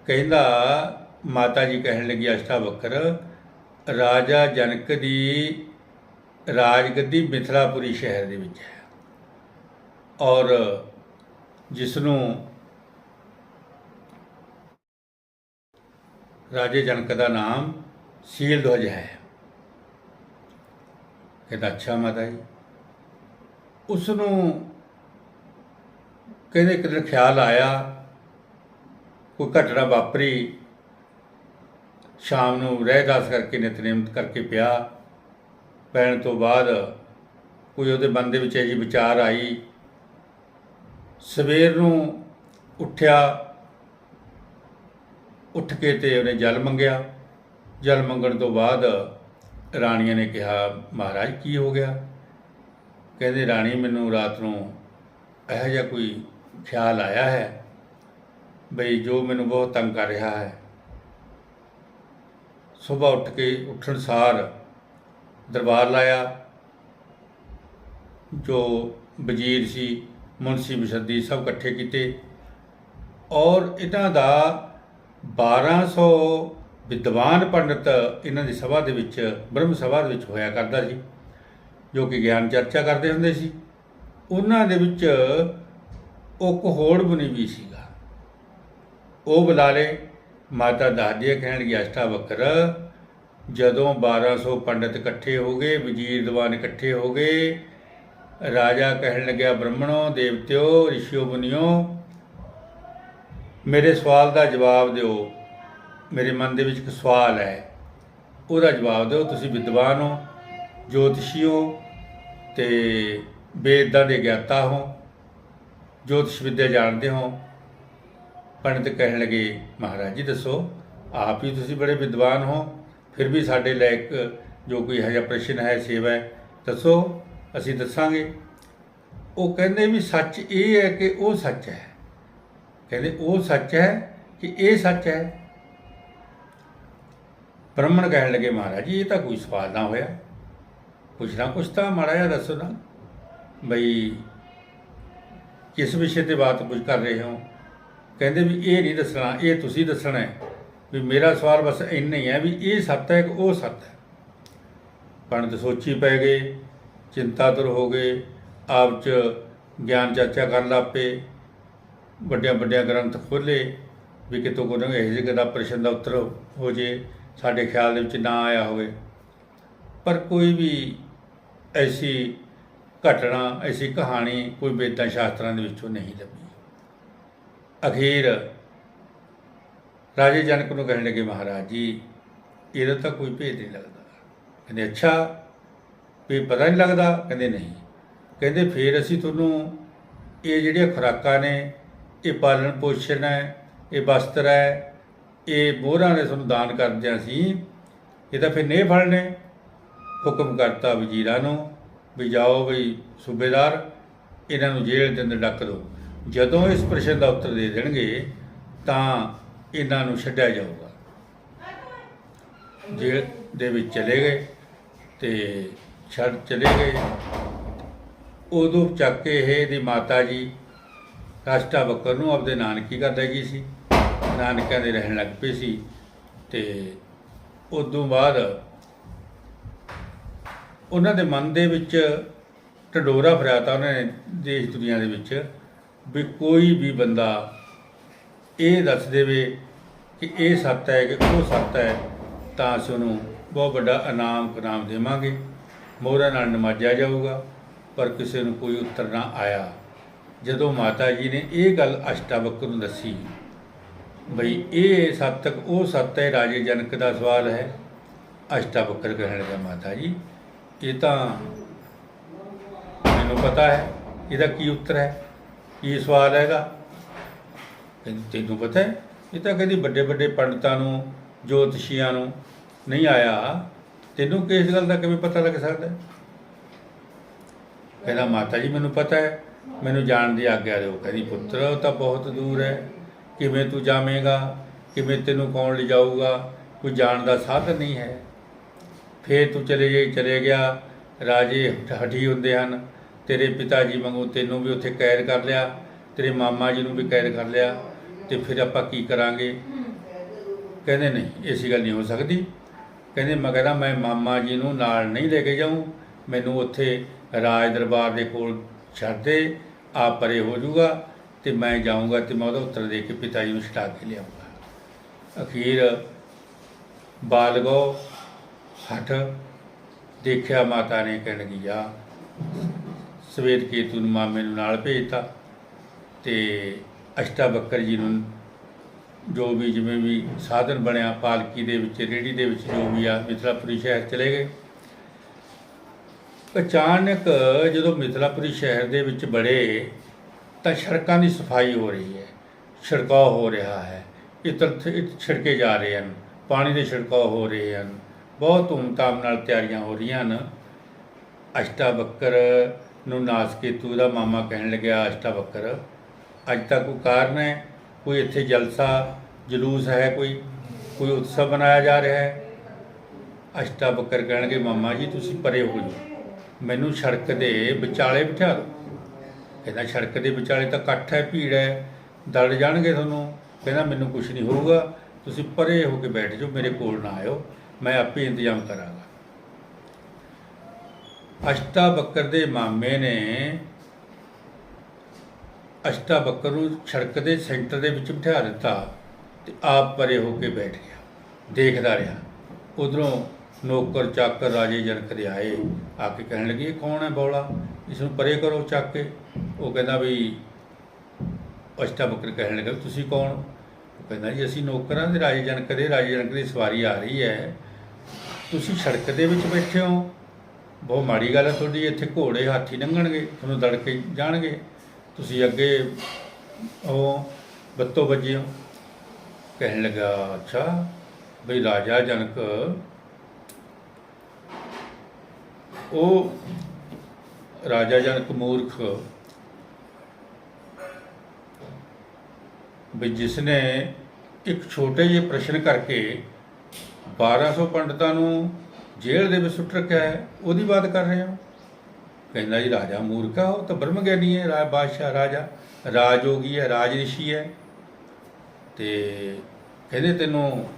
ਕਹਿੰਦਾ, ਮਾਤਾ ਜੀ ਕਹਿਣ ਲੱਗੀ, ਅਸ਼ਟਾਵਕਰ, ਰਾਜਾ ਜਨਕ ਦੀ ਰਾਜਗੱਦੀ ਮਿਥਲਾਪੁਰੀ ਸ਼ਹਿਰ ਦੇ ਵਿੱਚ ਹੈ। ਔਰ ਜਿਸ ਨੂੰ ਰਾਜੇ ਜਨਕ ਦਾ ਨਾਮ ਸੀਲ ਧਵਜ ਹੈ। ਕਹਿੰਦਾ, ਅੱਛਾ ਮਾਤਾ ਜੀ। ਉਸ ਨੂੰ ਕਹਿੰਦੇ ਇੱਕ ਦਿਨ ਖਿਆਲ ਆਇਆ, ਕੋਈ ਘਟਨਾ ਵਾਪਰੀ। ਸ਼ਾਮ ਨੂੰ ਰਹਿਦਾਸ ਕਰਕੇ ਨਿਤਨੇਮ ਕਰਕੇ ਪਿਆ। ਪੈਣ ਤੋਂ ਬਾਅਦ ਕੋਈ ਉਹਦੇ ਮਨ ਦੇ ਵਿੱਚ ਇਹ ਜੀ ਵਿਚਾਰ ਆਈ। ਸਵੇਰ ਨੂੰ ਉੱਠਿਆ। ਉੱਠ ਕੇ ਤੇ ਉਹਨੇ ਜਲ ਮੰਗਿਆ। ਜਲ ਮੰਗਣ ਤੋਂ ਬਾਅਦ ਰਾਣੀਆਂ ਨੇ ਕਿਹਾ, ਮਹਾਰਾਜ, ਕੀ ਹੋ ਗਿਆ? ਕਹਿੰਦੇ, ਰਾਣੀ, ਮੈਨੂੰ ਰਾਤ ਨੂੰ ਇਹੋ ਜਿਹਾ ਕੋਈ ਖਿਆਲ ਆਇਆ ਹੈ ਬਈ ਜੋ ਮੈਨੂੰ ਬਹੁਤ ਤੰਗ ਕਰ ਰਿਹਾ ਹੈ। ਸਵੇਰ ਉੱਠ ਕੇ ਉੱਠਣ ਸਾਰ ਦਰਬਾਰ ਲਾਇਆ। ਜੋ ਵਜ਼ੀਰ ਸੀ, ਮੁਨਸੀ, ਮੁਸੱਦੀ ਸਭ ਇਕੱਠੇ ਕੀਤੇ ਔਰ ਇਹਨਾਂ ਦਾ 1200 ਵਿਦਵਾਨ ਪੰਡਤ ਇਹਨਾਂ ਦੀ ਸਭਾ ਦੇ ਵਿੱਚ, ਬ੍ਰਹਮ ਸਭਾ ਦੇ ਵਿੱਚ ਹੋਇਆ ਕਰਦਾ ਸੀ, ਜੋ ਕਿ ਗਿਆਨ ਚਰਚਾ ਕਰਦੇ ਹੁੰਦੇ ਸੀ। ਉਹਨਾਂ ਦੇ ਵਿੱਚ ਉਹ ਕੋਹੜ ਬਣੀ ਵੀ ਸੀਗਾ। ਉਹ ਬੁਲਾ ਲਏ ਮਾਤਾ ਦਾਦੀਆ ਅਸਟਾ ਅਸ਼ਟਾਵਕਰ, ਜਦੋਂ 1200 ਪੰਡਤ ਇਕੱਠੇ ਹੋ ਗਏ, ਵਜ਼ੀਰ ਦੀਵਾਨ ਇਕੱਠੇ ਹੋ ਗਏ, ਰਾਜਾ ਕਹਿਣ ਲੱਗਿਆ, ਬ੍ਰਹਮਣੋ, ਦੇਵਤਿਓ, ਰਿਸ਼ੀਓ ਬੁਨਿਓ ਮੇਰੇ ਸਵਾਲ ਦਾ ਜਵਾਬ ਦਿਓ। ਮੇਰੇ ਮਨ ਦੇ ਵਿੱਚ ਇੱਕ ਸਵਾਲ ਹੈ। ਉਹਦਾ ਜਵਾਬ ਦਿਓ। ਤੁਸੀਂ ਵਿਦਵਾਨ ਹੋ, ਜੋਤਸ਼ੀ ਹੋ ਤੇ ਵੇਦਾਂ ਦੇ ਗਿਆਤਾ ਹੋ, ਜੋਤਸ਼ ਵਿਦਿਆ ਜਾਣਦੇ ਹੋ। ਪੰਡਤ ਕਹਿਣ ਲੱਗੇ ਮਹਾਰਾਜ ਜੀ, ਦੱਸੋ, ਆਪ ਹੀ ਤੁਸੀਂ ਬੜੇ ਵਿਦਵਾਨ ਹੋ। ਫਿਰ ਵੀ ਸਾਡੇ ਲਈ ਇੱਕ ਜੋ ਕੋਈ ਇਹੋ ਜਿਹਾ ਪ੍ਰਸ਼ਨ ਹੈ, ਸੇਵਾ ਹੈ, ਦੱਸੋ, ਅਸੀਂ ਦੱਸਾਂਗੇ। ਉਹ ਕਹਿੰਦੇ ਵੀ ਸੱਚ ਇਹ ਹੈ ਕਿ ਉਹ ਸੱਚ ਹੈ। ਕਹਿੰਦੇ ਉਹ ਸੱਚ ਹੈ ਕਿ ਇਹ ਸੱਚ ਹੈ? ਬ੍ਰਾਹਮਣ ਕਹਿਣ ਲੱਗੇ, ਮਹਾਰਾਜ ਜੀ, ਇਹ ਤਾਂ ਕੋਈ ਸਵਾਲ ਨਾ ਹੋਇਆ। ਪੁੱਛਣਾ ਕੁਛ ਤਾਂ ਮਾੜਾ ਜਿਹਾ ਦੱਸੋ ਨਾ ਬਈ ਕਿਸ ਵਿਸ਼ੇ ਤੇ ਬਾਤ ਕੁਝ ਕਰ ਰਹੇ ਹੋ? ਕਹਿੰਦੇ ਵੀ ਇਹ ਨਹੀਂ ਦੱਸਣਾ, ਇਹ ਤੁਸੀਂ ਦੱਸਣਾ ਹੈ ਵੀ ਮੇਰਾ ਸਵਾਲ ਬਸ ਇੰਨਾ ਹੀ ਹੈ ਵੀ ਇਹ ਸੱਤ ਹੈ ਕਿ ਉਹ ਸੱਤ ਹੈ? ਪੰਡਤ ਸੋਚੀ ਪੈ ਗਏ, ਚਿੰਤਾਤੁਰ ਹੋ ਗਏ, ਆਪ ਚ ਗਿਆਨ ਚਰਚਾ ਕਰਨ ਲੱਗ ਪਏ। ਵੱਡਿਆਂ ਵੱਡਿਆਂ ਗ੍ਰੰਥ ਖੋਲੇ ਵੀ ਕਿਤੋਂ ਕੋਈ ਇਹੋ ਜਿਹੇ ਦਾ ਪ੍ਰਸ਼ਨ ਦਾ ਉੱਤਰ ਹੋ ਜੇ, ਸਾਡੇ ਖਿਆਲ ਦੇ ਵਿੱਚ ਨਾ ਆਇਆ ਹੋਵੇ। ਪਰ ਕੋਈ ਵੀ ਐਸੀ ਘਟਨਾ, ਐਸੀ ਕਹਾਣੀ ਕੋਈ ਵੇਦਾਂ ਸ਼ਾਸਤਰਾਂ ਦੇ ਵਿੱਚੋਂ ਨਹੀਂ ਲੱਭੀ। ਅਖੀਰ ਰਾਜੇ ਜਨਕ ਨੂੰ ਕਹਿਣ ਲੱਗੇ, ਮਹਾਰਾਜ ਜੀ, ਇਹਦਾ ਤਾਂ ਕੋਈ ਭੇਦ ਨਹੀਂ ਲੱਗਦਾ। ਕਹਿੰਦੇ, ਅੱਛਾ, ਵੀ ਪਤਾ ਨਹੀਂ ਲੱਗਦਾ? ਕਹਿੰਦੇ, ਨਹੀਂ। ਕਹਿੰਦੇ, ਫਿਰ ਅਸੀਂ ਤੁਹਾਨੂੰ ਇਹ ਜਿਹੜੀਆਂ ਖੁਰਾਕਾਂ ਨੇ ਇਹ ਪਾਲਣ ਪੋਸ਼ਣ ਹੈ, ਇਹ ਵਸਤਰ ਹੈ, ਇਹ ਮੋਹਰਾਂ ਨੇ ਤੁਹਾਨੂੰ ਦਾਨ ਕਰਦਿਆਂ ਸੀ। ਇਹ ਤਾਂ ਫਿਰ ਨਹੀਂ ਫੜਨੇ ਹੁਕਮ ਕਰਤਾ ਵਜ਼ੀਰਾਂ ਨੂੰ ਵੀ ਜਾਓ ਬਈ ਸੂਬੇਦਾਰ, ਇਹਨਾਂ ਨੂੰ ਜੇਲ੍ਹ ਦੇ ਅੰਦਰ ਡੱਕ ਦਿਓ। ਜਦੋਂ ਇਸ ਪ੍ਰਸ਼ਨ ਦਾ ਉੱਤਰ ਦੇ ਦੇਣਗੇ, ਤਾਂ ਇਹਨਾਂ ਨੂੰ ਛੱਡਿਆ ਜਾਊਗਾ। ਜੇਲ੍ਹ ਦੇ ਵਿੱਚ ਚਲੇ ਗਏ ਤੇ ਛੱਡ ਚਲੇ ਗਏ। ਉਦੋਂ ਚੱਕ ਕੇ ਇਹ ਦੀ ਮਾਤਾ ਜੀ ਰਾਸ਼ਟਾ ਬੱਕਰ ਨੂੰ ਆਪਦੇ ਨਾਨਕੀ ਘਰ ਲੈ ਗਈ ਸੀ। ਨਾਨਕਿਆਂ ਦੇ ਰਹਿਣ ਲੱਗ ਪਈ ਸੀ ਤੇ ਉਦੋਂ ਬਾਅਦ ਉਹਨਾਂ ਦੇ ਮਨ ਦੇ ਵਿੱਚ ਢਡੋਰਾ ਫਰਿਆਤਾ ਉਹਨਾਂ ਨੇ ਦੇਸ਼ ਦੁਨੀਆ ਦੇ ਵਿੱਚ ਵੀ ਕੋਈ ਵੀ ਬੰਦਾ ਇਹ ਦੱਸ ਦੇਵੇ ਕਿ ਇਹ ਸੱਤ ਹੈ ਕਿ ਉਹ ਸੱਤ ਹੈ ਤਾਂ ਅਸੀਂ ਉਹਨੂੰ ਬਹੁਤ ਵੱਡਾ ਇਨਾਮ ਕਨਾਮ ਦੇਵਾਂਗੇ। ਮੋਹਰਾਂ ਨਾਲ ਨਮਾਜਿਆ ਜਾਊਗਾ, ਪਰ ਕਿਸੇ ਨੂੰ ਕੋਈ ਉੱਤਰ ਨਾ ਆਇਆ। ਜਦੋਂ ਮਾਤਾ ਜੀ ਨੇ ਇਹ ਗੱਲ ਅਸ਼ਟਾਵਕਰ ਨੂੰ ਦੱਸੀ, ਬਈ ਇਹ ਸੱਤ ਤੱਕ ਉਹ ਸੱਤ ਹੈ, ਰਾਜੇ ਜਨਕ ਦਾ ਸਵਾਲ ਹੈ। ਅਸ਼ਟਾਵਕਰ ਕਹਿਣ ਲੱਗਾ, ਮਾਤਾ ਜੀ, ਇਹ ਤਾਂ ਮੈਨੂੰ ਪਤਾ ਹੈ, ਇਹਦਾ ਕੀ ਉੱਤਰ ਹੈ? ਕੀ ਸਵਾਲ ਹੈਗਾ? ਕਹਿੰਦੀ, ਤੈਨੂੰ ਪਤਾ ਹੈ? ਇਹ ਤਾਂ ਕਹਿੰਦੀ ਵੱਡੇ ਵੱਡੇ ਪੰਡਤਾਂ ਨੂੰ, ਜੋਤਸ਼ੀਆਂ ਨੂੰ ਨਹੀਂ ਆਇਆ। ਤੈਨੂੰ ਕਿਸ ਗੱਲ ਦਾ ਕਿਵੇਂ ਪਤਾ ਲੱਗ ਸਕਦਾ? ਕਹਿੰਦਾ, ਮਾਤਾ ਜੀ, ਮੈਨੂੰ ਪਤਾ ਹੈ ਮੈਨੂੰ ਜਾਣ ਦੀ ਆਗਿਆ ਦਿਓ। ਕਹਿੰਦੀ, ਪੁੱਤਰ, ਉਹ ਤਾਂ ਬਹੁਤ ਦੂਰ ਹੈ। ਕਿਵੇਂ ਤੂੰ ਜਾਵੇਂਗਾ? ਕਿਵੇਂ ਤੈਨੂੰ ਕੌਣ ਲਿਜਾਊਗਾ? ਕੋਈ ਜਾਣ ਦਾ ਸਾਧਨ ਨਹੀਂ ਹੈ। ਫੇਰ ਤੂੰ ਚਲੇ ਜੇ ਚਲੇ ਗਿਆ। ਰਾਜੇ ਹਠੀ ਹੁੰਦੇ ਹਨ। ਤੇਰੇ ਪਿਤਾ ਜੀ ਵਾਂਗੂ ਤੈਨੂੰ ਵੀ ਉੱਥੇ ਕੈਦ ਕਰ ਲਿਆ। ਤੇਰੇ ਮਾਮਾ ਜੀ ਨੂੰ ਵੀ ਕੈਦ ਕਰ ਲਿਆ। ਤੇ ਫਿਰ ਆਪਾਂ ਕੀ ਕਰਾਂਗੇ? ਕਹਿੰਦੇ, ਨਹੀਂ, ਐਸੀ ਗੱਲ ਨਹੀਂ ਹੋ ਸਕਦੀ। ਕਹਿੰਦੇ ਮੈਂ ਕਹਿੰਦਾ ਮੈਂ ਮਾਮਾ ਜੀ ਨੂੰ ਨਾਲ ਨਹੀਂ ਲੈ ਕੇ ਜਾਊਂ। ਮੈਨੂੰ ਉੱਥੇ ਰਾਜ ਦਰਬਾਰ ਦੇ ਕੋਲ ਛੱਡ ਦੇ, ਆਪ ਪਰੇ ਹੋ ਜਾਊਗਾ ਤੇ ਮੈਂ ਜਾਊਂਗਾ ਤੇ ਮੈਂ ਉਹਦਾ ਉੱਤਰ ਦੇ ਕੇ ਪਿਤਾ ਜੀ ਨੂੰ ਛਡਾ ਕੇ ਲਿਆਊਂਗਾ। ਅਖੀਰ ਬਾਲਗੋ ਹਠ ਦੇਖਿਆ ਮਾਤਾ ਨੇ ਕਹਿਣ ਲੱਗੀ, ਜਾ। ਸਵੇਤ ਕੇਤੂ ਨੂੰ ਮਾਮੇ ਨੂੰ ਨਾਲ ਭੇਜਤਾ ਤੇ ਬੱਕਰ ਜੀ ਨੂੰ ਜੋ ਵੀ ਜਿਵੇਂ ਵੀ ਸਾਧਨ ਬਣਿਆ, ਪਾਲਕੀ ਦੇ ਵਿੱਚ ਰੇੜੀ ਦੇ ਵਿੱਚ ਜੋ ਵੀ ਆ, ਮਿਥਲਾਪੁਰੀ ਸ਼ਹਿਰ ਚਲੇ ਗਏ। ਅਚਾਨਕ ਜਦੋਂ ਮਿਥਲਾਪੁਰੀ ਸ਼ਹਿਰ ਦੇ ਵਿੱਚ ਬੜੇ, ਤਾਂ ਸੜਕਾਂ ਦੀ ਸਫ਼ਾਈ ਹੋ ਰਹੀ ਹੈ, ਛਿੜਕਾਅ ਹੋ ਰਿਹਾ ਹੈ। ਇਤਰ ਛਿੜਕੇ ਜਾ ਰਹੇ ਹਨ, ਪਾਣੀ ਦੇ ਛਿੜਕਾਅ ਹੋ ਰਹੇ ਹਨ, ਬਹੁਤ ਧੂਮਧਾਮ ਨਾਲ ਤਿਆਰੀਆਂ ਹੋ ਰਹੀਆਂ ਹਨ। ਅਸ਼ਟਾ ਬੱਕਰ ਨੂੰ ਨਾਸਕੇਤੂ ਦਾ ਮਾਮਾ ਕਹਿਣ ਲੱਗਿਆ ਅਸ਼ਟਾ ਬੱਕਰ ਅੱਜ ਤੱਕ ਕੋਈ ਕਾਰਨ ਹੈ? ਕੋਈ ਇੱਥੇ ਜਲਸਾ, ਜਲੂਸ ਹੈ ਕੋਈ? ਕੋਈ ਉਤਸਵ ਮਨਾਇਆ ਜਾ ਰਿਹਾ ਹੈ? ਅਸ਼ਟਾ ਬੱਕਰ ਕਹਿਣਗੇ, ਮਾਮਾ ਜੀ, ਤੁਸੀਂ ਪਰੇ ਹੋ ਜਾਓ। ਮੈਨੂੰ ਸੜਕ ਦੇ ਵਿਚਾਲੇ ਬਿਠਾ ਦਿਓ। ਕਹਿੰਦਾ, ਸੜਕ ਦੇ ਵਿਚਾਲੇ ਤਾਂ ਇਕੱਠ ਹੈ, ਭੀੜ ਹੈ ਦੜ ਜਾਣਗੇ ਤੁਹਾਨੂੰ। ਕਹਿੰਦਾ, ਮੈਨੂੰ ਕੁਝ ਨਹੀਂ ਹੋਊਗਾ, ਤੁਸੀਂ ਪਰੇ ਹੋ ਕੇ ਬੈਠ ਜਾਓ, ਮੇਰੇ ਕੋਲ ਨਾ ਆਇਓ, ਮੈਂ ਆਪੇ ਇੰਤਜ਼ਾਮ ਕਰਾਂਗਾ। ਅਸ਼ਤਾ ਬੱਕਰ ਦੇ ਮਾਮੇ ਨੇ ਅਸ਼ਤਾ ਬੱਕਰ ਨੂੰ ਸੜਕ ਦੇ ਸੈਂਟਰ ਦੇ ਵਿੱਚ ਬਿਠਾ ਦਿੱਤਾ ਤੇ ਆਪ ਪਰੇ ਹੋ ਕੇ ਬੈਠ ਗਿਆ। ਦੇਖਦਾ ਰਿਹਾ। ਉਧਰੋਂ ਨੌਕਰ ਚਾਕਰ ਰਾਜੇ ਜਨਕ ਦੇ ਆਏ। ਆ ਕੇ ਕਹਿਣ ਲੱਗੇ, ਇਹ ਕੌਣ ਹੈ ਬੌਲਾ? ਇਸ ਨੂੰ ਪਰੇ ਕਰੋ ਚੱਕ ਕੇ। ਉਹ ਕਹਿੰਦਾ ਵੀ ਅਸ਼ਟਾਵਕਰ ਕਹਿਣ ਲੱਗਾ ਵੀ ਤੁਸੀਂ ਕੌਣ? ਉਹ ਕਹਿੰਦਾ ਜੀ, ਅਸੀਂ ਨੌਕਰਾਂ ਦੇ ਰਾਜੇ ਜਨਕ ਦੇ, ਰਾਜੇ ਜਨਕ ਦੀ ਸਵਾਰੀ ਆ ਰਹੀ ਹੈ। ਤੁਸੀਂ ਸੜਕ ਦੇ ਵਿੱਚ ਬੈਠੇ ਹੋ। ਬਹੁਤ ਮਾੜੀ ਗੱਲ ਹੈ ਤੁਹਾਡੀ, ਇੱਥੇ ਘੋੜੇ ਹਾਥੀ ਲੰਘਣਗੇ, ਤੁਹਾਨੂੰ ਦੜ ਕੇ ਜਾਣਗੇ। ਤੁਸੀਂ ਅੱਗੇ ਉਹ ਬੱਤੋ ਵੱਜੇ ਹੋ। ਕਹਿਣ ਲੱਗਾ, ਅੱਛਾ, ਬਈ ਰਾਜਾ ਜਨਕ ਉਹ ਰਾਜਾ ਜਨਕ ਮੂਰਖ ਵੀ ਜਿਸ ਨੇ ਇੱਕ ਛੋਟੇ ਜਿਹੇ ਪ੍ਰਸ਼ਨ ਕਰਕੇ 1200 ਪੰਡਤਾਂ ਨੂੰ ਜੇਲ੍ਹ ਦੇ ਵਿੱਚ ਸੁੱਟ ਰੱਖਿਆ ਹੈ, ਉਹਦੀ ਬਾਤ ਕਰ ਰਹੇ ਹੋ? ਕਹਿੰਦਾ ਜੀ, ਰਾਜਾ ਮੂਰਖਾ ਉਹ ਤਾਂ ਬ੍ਰਹਮ ਗਿਆਨੀ ਹੈ, ਰਾਜ ਬਾਦਸ਼ਾਹ ਰਾਜਾ, ਰਾਜਯੋਗੀ ਹੈ ਰਾਜ ਰਿਸ਼ੀ ਹੈ। ਤੇ ਕਹਿੰਦੇ ਤੈਨੂੰ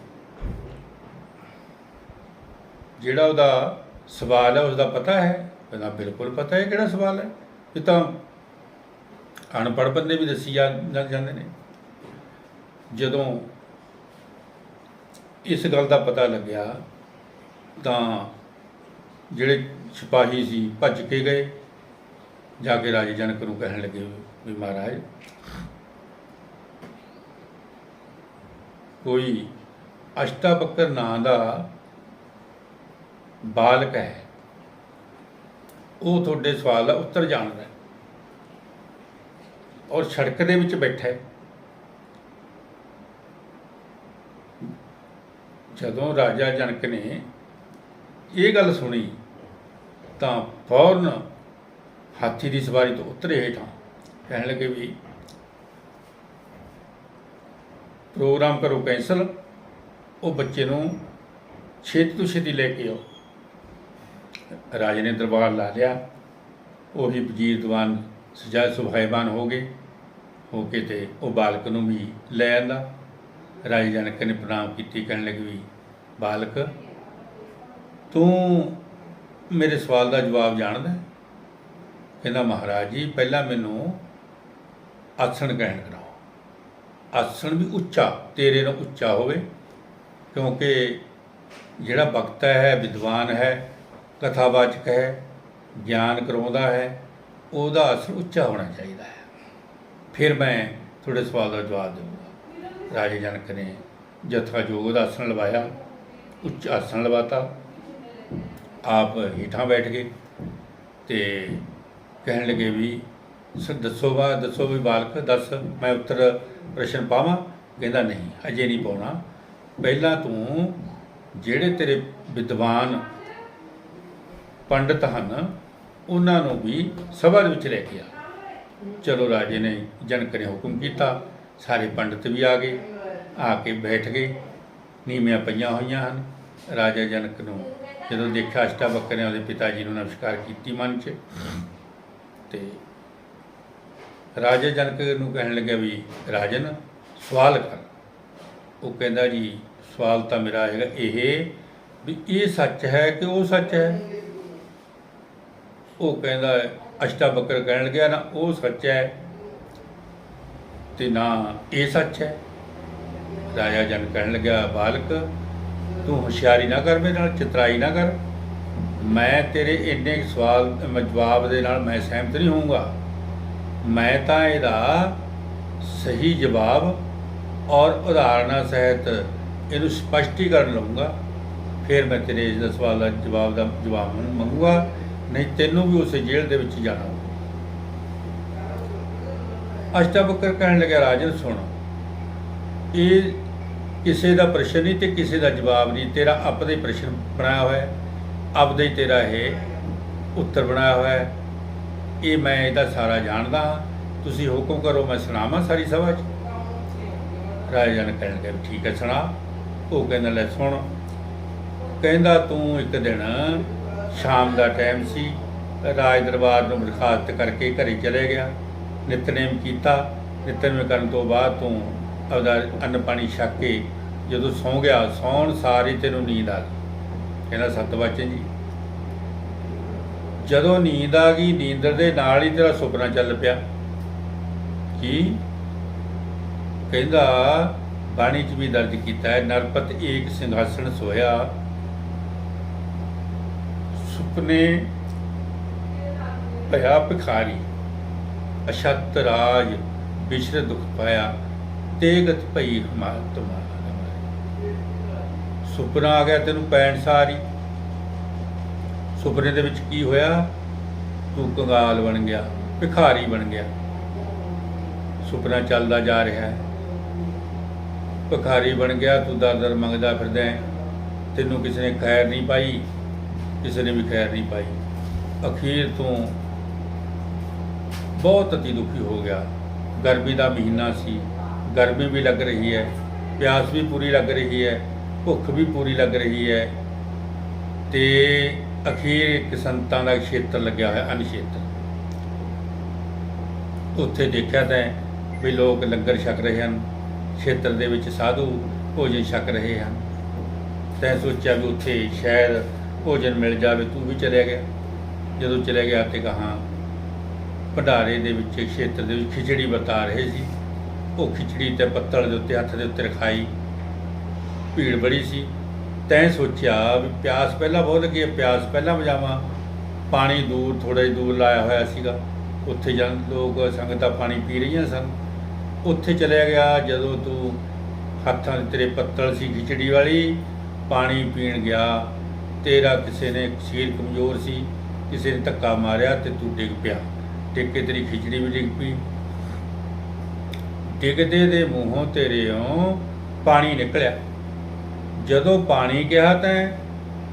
ਜਿਹੜਾ ਉਹਦਾ ਸਵਾਲ ਹੈ ਉਸ ਦਾ ਪਤਾ ਹੈ। ਕਹਿੰਦਾ, ਬਿਲਕੁਲ ਪਤਾ ਹੈ ਕਿਹੜਾ ਸਵਾਲ ਹੈ। ਇਹ ਤਾਂ ਅਨਪੜ੍ਹ ਬੰਦੇ ਵੀ ਦੱਸੀ ਜਾ ਜਾਂਦੇ ਨੇ। ਜਦੋਂ ਇਸ ਗੱਲ ਦਾ ਪਤਾ ਲੱਗਿਆ, ਤਾਂ ਜਿਹੜੇ ਸਿਪਾਹੀ ਸੀ, ਭੱਜ ਕੇ ਗਏ। ਜਾ ਕੇ ਰਾਜੇ ਜਨਕ ਨੂੰ ਕਹਿਣ ਲੱਗੇ ਵੀ ਮਹਾਰਾਜ, ਕੋਈ ਅਸ਼ਟਾਵਕਰ ਨਾਂ ਦਾ ਬਾਲਕ ਹੈ। ਉਹ ਤੁਹਾਡੇ ਸਵਾਲ ਦਾ ਉੱਤਰ ਜਾਣਦਾ ਔਰ ਸੜਕ ਦੇ ਵਿੱਚ ਬੈਠਾ ਹੈ। ਜਦੋਂ ਰਾਜਾ ਜਨਕ ਨੇ ਇਹ ਗੱਲ ਸੁਣੀ, ਤਾਂ ਫੌਰਨ ਹਾਥੀ ਦੀ ਸਵਾਰੀ ਤੋਂ ਉਤਰੇ ਹੇਠਾਂ ਕਹਿਣ ਲੱਗੇ ਵੀ, ਪ੍ਰੋਗਰਾਮ ਕਰੋ, ਕੈਂਸਲ। ਉਹ ਬੱਚੇ ਨੂੰ ਛੇਤੀ ਤੋਂ ਛੇਤੀ ਲੈ ਕੇ ਆਓ। ਰਾਜੇ ਨੇ ਦਰਬਾਰ ਲਾ ਲਿਆ। ਉਹੀ ਵਜ਼ੀਰ ਦੀਵਾਨ ਸਜਾ ਸੁਭਾਈਬਾਨ ਹੋ ਗਏ। ਹੋ ਕੇ ਤੇ ਉਹ ਬਾਲਕ ਨੂੰ ਵੀ ਲੈ ਆਂਦਾ। ਰਾਜੇ ਜਨਕ ਨੇ ਪ੍ਰਣਾਮ ਕੀਤੀ, ਕਹਿਣ ਲੱਗੇ ਵੀ, ਬਾਲਕ, ਤੂੰ ਮੇਰੇ ਸਵਾਲ ਦਾ ਜਵਾਬ ਜਾਣਦਾ ਕਹਿੰਦਾ, ਮਹਾਰਾਜ ਜੀ, ਪਹਿਲਾਂ ਮੈਨੂੰ ਆਸਣ ਗ੍ਰਹਿਣ ਕਰਾਓ। ਆਸਣ ਵੀ ਉੱਚਾ, ਤੇਰੇ ਨਾਲ ਉੱਚਾ ਹੋਵੇ, ਕਿਉਂਕਿ ਜਿਹੜਾ ਬਖਤਾ ਹੈ, ਵਿਦਵਾਨ ਹੈ ਕਥਾਵਾਚਕ ਹੈ, ਗਿਆਨ ਕਰਵਾਉਂਦਾ ਹੈ, ਉਹਦਾ ਆਸਣ ਉੱਚਾ ਹੋਣਾ ਚਾਹੀਦਾ ਹੈ। ਫਿਰ ਮੈਂ ਤੁਹਾਡੇ ਸਵਾਲ ਦਾ ਜਵਾਬ ਦੇਵਾਂਗਾ। ਰਾਜੇ ਜਨਕ ਨੇ ਜਥਾ ਜੋਗ ਦਾ ਆਸਣ ਲਵਾਇਆ, ਉੱਚ ਆਸਣ ਲਵਾਤਾ। ਆਪ ਹੀਠਾਂ ਬੈਠ ਗਏ ਤੇ ਕਹਿਣ ਲੱਗੇ ਵੀ, ਸਰ, ਦੱਸੋ ਬਾ ਦੱਸੋ ਵੀ ਬਾਲਕ, ਦੱਸ, ਮੈਂ ਉੱਤਰ ਪ੍ਰਸ਼ਨ ਪਾਵਾਂ? ਕਹਿੰਦਾ, ਨਹੀਂ, ਅਜੇ ਨਹੀਂ ਪਾਉਣਾ। ਪਹਿਲਾਂ ਤੂੰ ਜਿਹੜੇ ਤੇਰੇ ਵਿਦਵਾਨ ਪੰਡਤ ਹਨ, ਉਹਨਾਂ ਨੂੰ ਵੀ ਸਭਾ ਦੇ ਵਿੱਚ ਲੈ ਕੇ ਆ। ਚਲੋ ਰਾਜੇ ਨੇ ਜਨਕ ਨੇ ਹੁਕਮ ਕੀਤਾ, ਸਾਰੇ ਪੰਡਤ ਵੀ ਆ ਗਏ, ਆ ਕੇ ਬੈਠ ਗਏ, ਨੀਵੀਆਂ ਪਈਆਂ ਹੋਈਆਂ ਹਨ। ਰਾਜਾ ਜਨਕ ਨੂੰ ਜਦੋਂ ਦੇਖਿਆ ਅਸ਼ਟਾਵਕਰ ਨੇ ਉਹਦੇ ਪਿਤਾ ਜੀ ਨੂੰ ਨਮਸਕਾਰ ਕੀਤੀ ਮਨ 'ਚ, ਤੇ ਰਾਜਾ ਜਨਕ ਨੂੰ ਕਹਿਣ ਲੱਗਿਆ ਵੀ, ਰਾਜਨ, ਸਵਾਲ ਕਰ। ਉਹ ਕਹਿੰਦਾ ਜੀ, ਸਵਾਲ ਤਾਂ ਮੇਰਾ ਹੈਗਾ ਇਹ ਵੀ ਇਹ ਸੱਚ ਹੈ ਕਿ ਉਹ ਸੱਚ ਹੈ? ਉਹ ਕਹਿੰਦਾ ਅਸ਼ਟਾ ਬੱਕਰ ਕਹਿਣ ਲੱਗਿਆ ਨਾ ਉਹ ਸੱਚ ਹੈ ਤੇ ਨਾ ਇਹ ਸੱਚ ਹੈ। ਰਾਜਾ ਜਨ ਕਹਿਣ ਲੱਗਿਆ, ਬਾਲਕ, ਤੂੰ ਹੁਸ਼ਿਆਰੀ ਨਾ ਕਰ ਮੇਰੇ ਨਾਲ, ਚਤਰਾਈ ਨਾ ਕਰ। ਮੈਂ ਤੇਰੇ ਇੰਨੇ ਸਵਾਲ ਜਵਾਬ ਦੇ ਨਾਲ ਮੈਂ ਸਹਿਮਤ ਨਹੀਂ ਹੋਊਂਗਾ। ਮੈਂ ਤਾਂ ਇਹਦਾ ਸਹੀ ਜਵਾਬ ਔਰ ਉਦਾਹਰਨਾਂ ਸਹਿਤ ਇਹਨੂੰ ਸਪਸ਼ਟੀਕਰਨ ਲਵਾਂਗਾ ਫਿਰ ਮੈਂ ਤੇਰੇ ਇਸ ਦਾ ਸਵਾਲ ਦਾ ਜਵਾਬ ਦਾ ਜਵਾਬ ਮੰਗੂਗਾ। ਨਹੀਂ, ਤੈਨੂੰ ਵੀ ਉਸੇ ਜੇਲ੍ਹ ਦੇ ਵਿੱਚ ਜਾਣਾ ਹੋਊਗਾ ਅਸ਼ਟਾਵਕਰ ਕਹਿਣ ਲੱਗਿਆ, ਰਾਜਨ, ਸੁਣ। ਇਹ ਕਿਸੇ ਦਾ ਪ੍ਰਸ਼ਨ ਨਹੀਂ ਤੇ ਕਿਸੇ ਦਾ ਜਵਾਬ ਨਹੀਂ। ਤੇਰਾ ਆਪਦੇ ਪ੍ਰਸ਼ਨ ਬਣਾਇਆ ਹੋਇਆ ਆਪਦੇ ਹੀ ਤੇਰਾ ਇਹ ਉੱਤਰ ਬਣਾਇਆ ਹੋਇਆ ਇਹ ਮੈਂ ਇਹਦਾ ਸਾਰਾ ਜਾਣਦਾ ਹਾਂ। ਤੁਸੀਂ ਹੁਕਮ ਕਰੋ, ਮੈਂ ਸੁਣਾਵਾਂ ਸਾਰੀ ਸਭਾ 'ਚ। ਰਾਜਾ ਨੇ ਕਹਿਣ ਲੱਗਾ ਵੀ ਠੀਕ ਹੈ, ਸੁਣਾ। ਉਹ ਕਹਿੰਦਾ, ਲੈ, ਸੁਣ। ਕਹਿੰਦਾ, ਤੂੰ ਇੱਕ ਦਿਨ ਸ਼ਾਮ ਦਾ ਟਾਈਮ ਸੀ, ਰਾਜ ਦਰਬਾਰ ਨੂੰ ਬਰਖਾਸਤ ਕਰਕੇ ਘਰੇ ਚਲੇ ਗਿਆ। ਨਿਤਨੇਮ ਕੀਤਾ। ਨਿਤਨੇਮ ਕਰਨ ਤੋਂ ਬਾਅਦ ਤੂੰ ਆਪਦਾ ਅੰਨ ਪਾਣੀ ਛੱਕ ਕੇ ਜਦੋਂ ਸੌਂ ਗਿਆ, ਸੌਣ ਸਾਰੀ ਤੈਨੂੰ ਨੀਂਦ ਆ ਗਈ। ਕਹਿੰਦਾ ਸਤ ਜੀ, ਜਦੋਂ ਨੀਂਦ ਆ ਗਈ, ਨੀਂਦਰ ਦੇ ਨਾਲ ਹੀ ਤੇਰਾ ਸੁਪਨਾ ਚੱਲ ਪਿਆ। ਕੀ? ਕਹਿੰਦਾ, ਬਾਣੀ 'ਚ ਵੀ ਦਰਜ ਕੀਤਾ ਹੈ, ਨਰਪਤ ਏਕ ਸਿੰਘਾਸਣ ਸੋਇਆ ਸੁਪਨੇ ਭਇਆ ਭਿਖਾਰੀ, ਅਛਤ ਰਾਜ ਵਿਸ਼ਰ ਦੁਖ ਪਾਇਆ, ਤੇਗਤ ਭਈ ਹਮਾਰ ਤੁਮਾਰਾ ਸੁਪਨਾ ਆ ਗਿਆ ਤੈਨੂੰ ਪੈਣ ਸਾਰੀ। ਸੁਪਨੇ ਦੇ ਵਿੱਚ ਕੀ ਹੋਇਆ? ਤੂੰ ਕੰਗਾਲ ਬਣ ਗਿਆ, ਭਿਖਾਰੀ ਬਣ ਗਿਆ। ਸੁਪਨਾ ਚੱਲਦਾ ਜਾ ਰਿਹਾ ਹੈ। ਭਿਖਾਰੀ ਬਣ ਗਿਆ, ਤੂੰ ਦਰ ਦਰ ਮੰਗਦਾ ਫਿਰਦਾ ਤੈਨੂੰ ਕਿਸੇ ਨੇ ਖੈਰ ਨਹੀਂ ਪਾਈ। ਕਿਸੇ ਨੇ ਵੀ ਖੈਰ ਨਹੀਂ ਪਾਈ। ਅਖੀਰ ਤੋਂ ਬਹੁਤ ਅਤੀ ਦੁਖੀ ਹੋ ਗਿਆ। ਗਰਮੀ ਦਾ ਮਹੀਨਾ ਸੀ। ਗਰਮੀ ਵੀ ਲੱਗ ਰਹੀ ਹੈ। ਪਿਆਸ ਵੀ ਪੂਰੀ ਲੱਗ ਰਹੀ ਹੈ। ਭੁੱਖ ਵੀ ਪੂਰੀ ਲੱਗ ਰਹੀ ਹੈ। ਤੇ ਅਖੀਰ ਇੱਕ ਸੰਤਾਂ ਦਾ ਖੇਤਰ ਲੱਗਿਆ ਹੋਇਆ ਅਨ ਉੱਥੇ ਦੇਖਿਆ ਤਾਂ ਵੀ ਲੋਕ ਲੰਗਰ ਛਕ ਰਹੇ ਹਨ। ਖੇਤਰ ਦੇ ਵਿੱਚ ਸਾਧੂ ਭੋਜਨ ਛਕ ਰਹੇ ਹਨ। ਤੈਂ ਸੋਚਿਆ ਵੀ ਉੱਥੇ ਸ਼ਾਇਦ ਭੋਜਨ ਮਿਲ ਜਾਵੇ, ਤੂੰ ਵੀ ਚਲਿਆ ਗਿਆ। ਜਦੋਂ ਚਲਿਆ ਗਿਆ ਤੇ ਕਹਾ ਭੰਡਾਰੇ ਦੇ ਵਿੱਚ, ਖੇਤਰ ਦੇ ਵਿੱਚ ਖਿਚੜੀ ਵਰਤਾ ਰਹੇ ਸੀ। ਉਹ ਖਿਚੜੀ ਤੇ ਪੱਤਲ ਦੇ ਉੱਤੇ, ਹੱਥ ਦੇ ਉੱਤੇ ਰਖਾਈ। ਭੀੜ ਬੜੀ ਸੀ। ਤੈਂ ਸੋਚਿਆ ਵੀ ਪਿਆਸ ਪਹਿਲਾਂ ਬਹੁਤ ਲੱਗੀ, ਪਿਆਸ ਪਹਿਲਾਂ ਵਜਾਵਾਂ ਪਾਣੀ ਦੂਰ ਥੋੜਾ ਜਿਹਾ ਦੂਰ ਲਾਇਆ ਹੋਇਆ ਸੀਗਾ। ਉੱਥੇ ਜਾਂ ਲੋਕ ਸੰਗਤਾਂ ਪਾਣੀ ਪੀ ਰਹੀਆਂ ਸਨ। ਉੱਥੇ ਚਲਿਆ ਗਿਆ, ਜਦੋਂ ਤੂੰ ਹੱਥਾਂ ਦੇ ਤੇਰੇ ਪੱਤਲ ਸੀ, ਖਿਚੜੀ ਵਾਲੀ, ਪਾਣੀ ਪੀਣ ਗਿਆ। ਤੇਰਾ ਕਿਸੇ ਨੇ ਸਰੀਰ ਕਮਜ਼ੋਰ ਸੀ, ਕਿਸੇ ਨੇ ਧੱਕਾ ਮਾਰਿਆ ਤੇ ਤੂੰ ਡਿੱਗ ਪਿਆ। ਡਿੱਗ ਕੇ ਤੇਰੀ ਖਿਚੜੀ ਵੀ ਡਿੱਗ ਪਈ। ਡਿੱਗਦੇ ਦੇ ਮੂੰਹੋਂ ਤੇਰੇੋਂ ਪਾਣੀ ਨਿਕਲਿਆ। ਜਦੋਂ ਪਾਣੀ ਕਿਹਾ ਤੈਂ,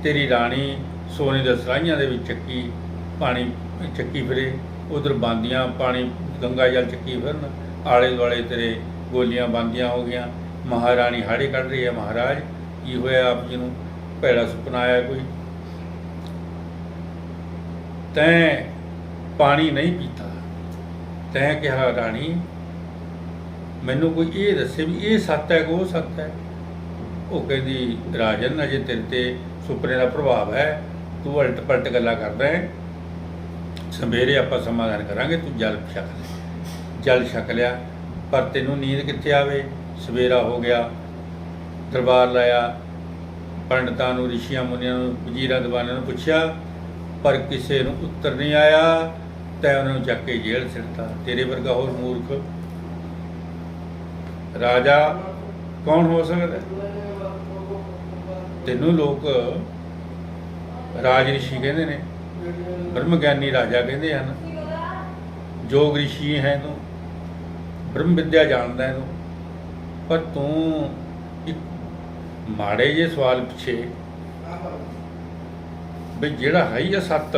ਤੇਰੀ ਰਾਣੀ ਸੋਨੇ ਦੇ ਸਰਾਈਆਂ ਦੇ ਵਿੱਚ ਚੱਕੀ, ਪਾਣੀ ਚੱਕੀ ਫਿਰੇ। ਉਧਰ ਬਾਂਦੀਆਂ, ਪਾਣੀ ਗੰਗਾ ਜਲ ਚੱਕੀ ਫਿਰਨ। ਆਲੇ ਦੁਆਲੇ ਤੇਰੇ ਗੋਲੀਆਂ ਬਾਂਦੀਆਂ ਹੋ ਗਈਆਂ। ਮਹਾਰਾਣੀ ਹਾੜੇ ਕੱਢ ਰਹੀ ਹੈ ਮਹਾਰਾਜ। ਕੀ ਹੋਇਆ ਆਪ ਜੀ ਨੂੰ? ਭੈੜਾ ਸੁਪਨਾ ਆਇਆ ਕੋਈ। ਤੈਂ ਪਾਣੀ ਨਹੀਂ ਪੀਤਾ। ਤੈਂ ਕਿਹਾ, ਰਾਣੀ, ਮੈਨੂੰ ਕੋਈ ਇਹ ਦੱਸੇ ਵੀ ਇਹ ਸੱਤ ਹੈ ਕਿ ਉਹ ਸੱਤ ਹੈ? ਉਹ ਕਹਿੰਦੀ, ਰਾਜਨ, ਅਜੇ ਤੇਰੇ ਤੇ ਸੁਪਨੇ ਦਾ ਪ੍ਰਭਾਵ ਹੈ। ਤੂੰ ਉਲਟ ਪਲਟ ਗੱਲਾਂ ਕਰਦਾ ਹੈ। ਸਵੇਰੇ ਆਪਾਂ ਸਮਾਧਾਨ ਕਰਾਂਗੇ, ਤੂੰ ਜਲ ਛਕ ਲੈ। ਜਲ ਛਕ ਲਿਆ। ਪਰ ਤੈਨੂੰ ਨੀਂਦ ਕਿੱਥੇ ਆਵੇ? ਸਵੇਰਾ ਹੋ ਗਿਆ। ਦਰਬਾਰ ਲਾਇਆ। ਪੰਡਤਾਂ ਨੂੰ, ਰਿਸ਼ੀਆਂ ਮੁਨੀਆਂ ਨੂੰ, ਵਜ਼ੀਰਾਂ ਦਵਾਨਾਂ ਨੂੰ ਪੁੱਛਿਆ, ਪਰ ਕਿਸੇ ਨੂੰ ਉੱਤਰ ਨਹੀਂ ਆਇਆ। ਤੈਂ ਉਹਨਾਂ ਨੂੰ ਚੱਕ ਕੇ ਜੇਲ੍ਹ ਸਿੱਟਤਾ ਤੇਰੇ ਵਰਗਾ ਹੋਰ ਮੂਰਖ ਰਾਜਾ ਕੌਣ ਹੋ ਸਕਦਾ ਤੈਨੂੰ ਲੋਕ ਰਾਜ ਰਿਸ਼ੀ ਕਹਿੰਦੇ ਨੇ ਬ੍ਰਹਮ ਗਿਆਨੀ ਰਾਜਾ ਕਹਿੰਦੇ ਹਨ। ਜੋਗ ਰਿਸ਼ੀ ਹੈ ਤੂੰ ਬ੍ਰਹਮ ਵਿਦਿਆ ਜਾਣਦਾ ਹੈ ਤੂੰ ਪਰ ਤੂੰ ਇੱਕ ਮਾੜੇ ਜੇ ਸਵਾਲ ਪਿੱਛੇ ਵੀ ਜਿਹੜਾ ਹੈ ਹੀ ਆ ਸੱਤ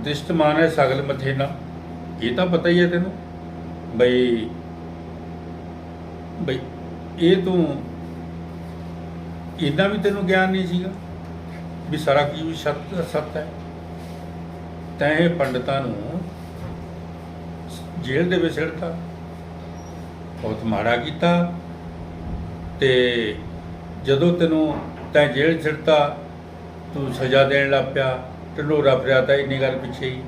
ਦ੍ਰਿਸ਼ਟਮਾਨ ਹੈ ਸਗਲ ਮਥੇਨਾ। ਇਹ ਤਾਂ ਪਤਾ ਹੀ ਹੈ ਤੈਨੂੰ ਬਈ ਬਈ ਇਹ ਤੂੰ ਇੰਨਾ ਵੀ ਤੈਨੂੰ ਗਿਆਨ ਨਹੀਂ ਸੀਗਾ ਵੀ ਸਾਰਾ ਕੀ ਵੀ ਸੱਤ ਸੱਤ ਹੈ। ਤੈਂ ਇਹ ਪੰਡਤਾਂ ਨੂੰ ਜੇਲ੍ਹ ਦੇ ਵਿੱਚ ਸਿੜਤਾ ਬਹੁਤ ਮਾੜਾ ਕੀਤਾ। ਤੇ ਜਦੋਂ ਤੈਨੂੰ ਤੈਂ ਜੇਲ੍ਹ 'ਚ ਸਿੱਟਤਾ ਤੂੰ ਸਜ਼ਾ ਦੇਣ ਲੱਗ ਪਿਆ ਢੰਡੋਰਾ ਫਿਰਿਆ ਤਾਂ ਇੰਨੀ ਗੱਲ ਪਿੱਛੇ ਹੀ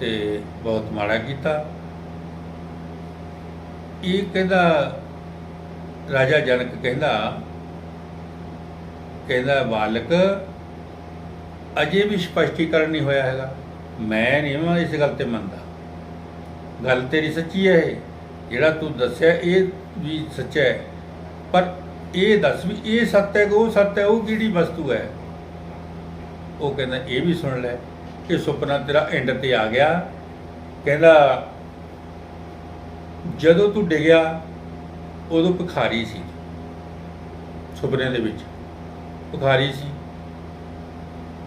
ਤੇ ਬਹੁਤ ਮਾੜਾ ਕੀਤਾ। ਇਹ ਕਹਿੰਦਾ, ਰਾਜਾ ਜਨਕ ਕਹਿੰਦਾ ਕਹਿੰਦਾ, ਬਾਲਕ, ਅਜੇ ਵੀ ਸਪਸ਼ਟੀਕਰਨ ਨਹੀਂ ਹੋਇਆ ਹੈਗਾ। ਮੈਂ ਨਹੀਂ ਮੈਂ ਇਸ ਗੱਲ ਤੇ ਮੰਨਦਾ। ਗੱਲ ਤੇਰੀ ਸੱਚੀ ਹੈ ਇਹ। ਜਿਹੜਾ ਤੂੰ ਦੱਸਿਆ, ਇਹ ਵੀ ਸੱਚਾ ਹੈ। ਪਰ ਇਹ ਦੱਸ ਵੀ ਇਹ ਸੱਤ ਹੈ ਕਿ ਉਹ ਸੱਤ ਹੈ, ਉਹ ਕਿਹੜੀ ਵਸਤੂ ਹੈ? ਉਹ ਕਹਿੰਦਾ, ਇਹ ਵੀ ਸੁਣ ਲੈ ਇਹ ਸੁਪਨਾ ਤੇਰਾ ਐਂਡ ਤੇ ਆ ਗਿਆ। ਕਹਿੰਦਾ, ਜਦੋਂ ਤੂੰ ਡਿੱਗਿਆ, ਉਦੋਂ ਭਿਖਾਰੀ ਸੀ। ਸੁਪਨੇ ਦੇ ਵਿੱਚ ਭਿਖਾਰੀ ਸੀ।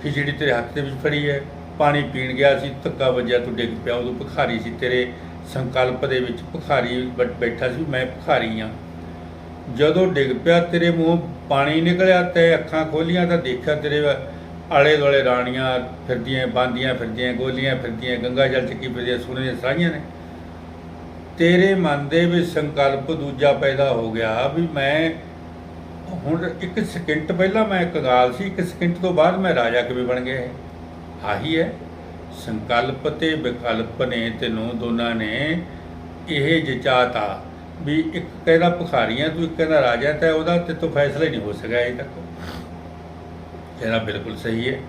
ਖਿਚੜੀ ਤੇਰੇ ਹੱਥ ਦੇ ਵਿੱਚ ਫੜੀ ਹੈ। ਪਾਣੀ ਪੀਣ ਗਿਆ ਸੀ, ਧੱਕਾ ਵੱਜਿਆ, ਤੂੰ ਡਿੱਗ ਪਿਆ। ਉਦੋਂ ਭਿਖਾਰੀ ਸੀ ਤੇਰੇ ਸੰਕਲਪ ਦੇ ਵਿੱਚ। ਭਿਖਾਰੀ ਬ- ਬੈਠਾ ਸੀ, ਮੈਂ ਭਿਖਾਰੀ ਆ ਜਦੋਂ ਡਿੱਗ ਪਿਆ ਤੇਰੇ ਮੂੰਹ ਪਾਣੀ ਨਿਕਲਿਆ ਤੇ ਅੱਖਾਂ ਖੋਲੀਆਂ ਤਾਂ ਦੇਖਿਆ ਤੇਰੇ ਆਲੇ ਦੁਆਲੇ ਰਾਣੀਆਂ ਫਿਰਦੀਆਂ, ਬਾਂਦੀਆਂ ਫਿਰਦੀਆਂ, ਗੋਲੀਆਂ ਫਿਰਦੀਆਂ, ਗੰਗਾ ਜਲ ਚੱਕੀ ਫਿਰਦੀਆਂ, ਸੋਨੇ ਦੀਆਂ ਸਾਈਆਂ ਨੇ। ਤੇਰੇ ਮਨ ਦੇ ਵਿੱਚ ਸੰਕਲਪ ਦੂਜਾ ਪੈਦਾ ਹੋ ਗਿਆ ਵੀ ਮੈਂ ਹੁਣ ਇੱਕ ਸਕਿੰਟ ਪਹਿਲਾਂ ਮੈਂ ਕੰਗਾਲ ਸੀ, ਇੱਕ ਸਕਿੰਟ ਤੋਂ ਬਾਅਦ ਮੈਂ ਰਾਜਾ ਕਿਵੇਂ ਬਣ ਗਿਆ ਇਹ? ਆਹੀ ਹੈ। ਸੰਕਲਪ ਤੇ ਵਿਕਲਪ ਨੇ ਤੈਨੂੰ ਦੋਨਾਂ ਨੇ ਇਹ ਜਚਾਤਾ। ਵੀ ਇੱਕ ਕਹਿੰਦਾ ਭਿਖਾਰੀਆਂ ਤੂੰ ਇੱਕ ਕਹਿੰਦਾ ਰਾਜਾ, ਤਾਂ ਉਹਦਾ ਤੇ ਤੋਂ ਫੈਸਲਾ ਹੀ ਨਹੀਂ ਹੋ ਸਕਿਆ ਅਜੇ ਤੱਕ। ਕਹਿੰਦਾ ਬਿਲਕੁਲ ਸਹੀ ਹੈ।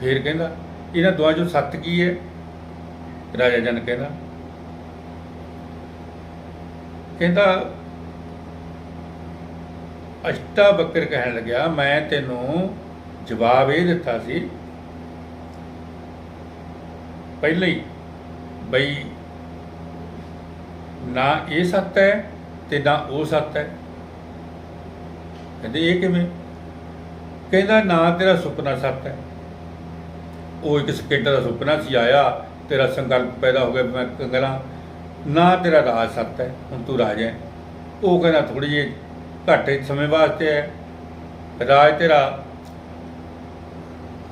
ਫਿਰ ਕਹਿੰਦਾ, ਇਹਨਾਂ ਦੋਵਾਂ ਚੋਂ ਸੱਤ ਕੀ ਹੈ? ਰਾਜਾ ਜਨ ਕਹਿੰਦਾ ਕਹਿੰਦਾ ਅਸ਼ਟਾ ਬੱਕਰ ਕਹਿਣ ਲੱਗਿਆ, ਮੈਂ ਤੈਨੂੰ ਜਵਾਬ ਇਹ ਦਿੱਤਾ ਸੀ, ਪਹਿਲਾਂ ਹੀ ਬਈ ਨਾ ਇਹ ਸੱਤ ਹੈ ਤੇ ਨਾ ਉਹ ਸੱਤ ਹੈ। ਕਹਿੰਦੇ ਇਹ ਕਿਵੇਂ? ਕਹਿੰਦਾ ਨਾ ਤੇਰਾ ਸੁਪਨਾ ਸੱਤ ਹੈ। ਉਹ ਇੱਕ ਸਕਿੰਟ ਦਾ ਸੁਪਨਾ ਸੀ, ਆਇਆ, ਤੇਰਾ ਸੰਕਲਪ ਪੈਦਾ ਹੋ ਗਿਆ, ਮੈਂ ਕੰਗਲਾ ਨਾ ਤੇਰਾ ਰਾਜ ਸੱਤ ਹੈ, ਹੁਣ ਤੂੰ ਰਾਜ ਹੈ। ਉਹ ਕਹਿੰਦਾ ਥੋੜੀ ਜਿਹੀ ਘੱਟ ਸਮੇਂ ਵਾਸਤੇ ਹੈ। ਰਾਜ ਤੇਰਾ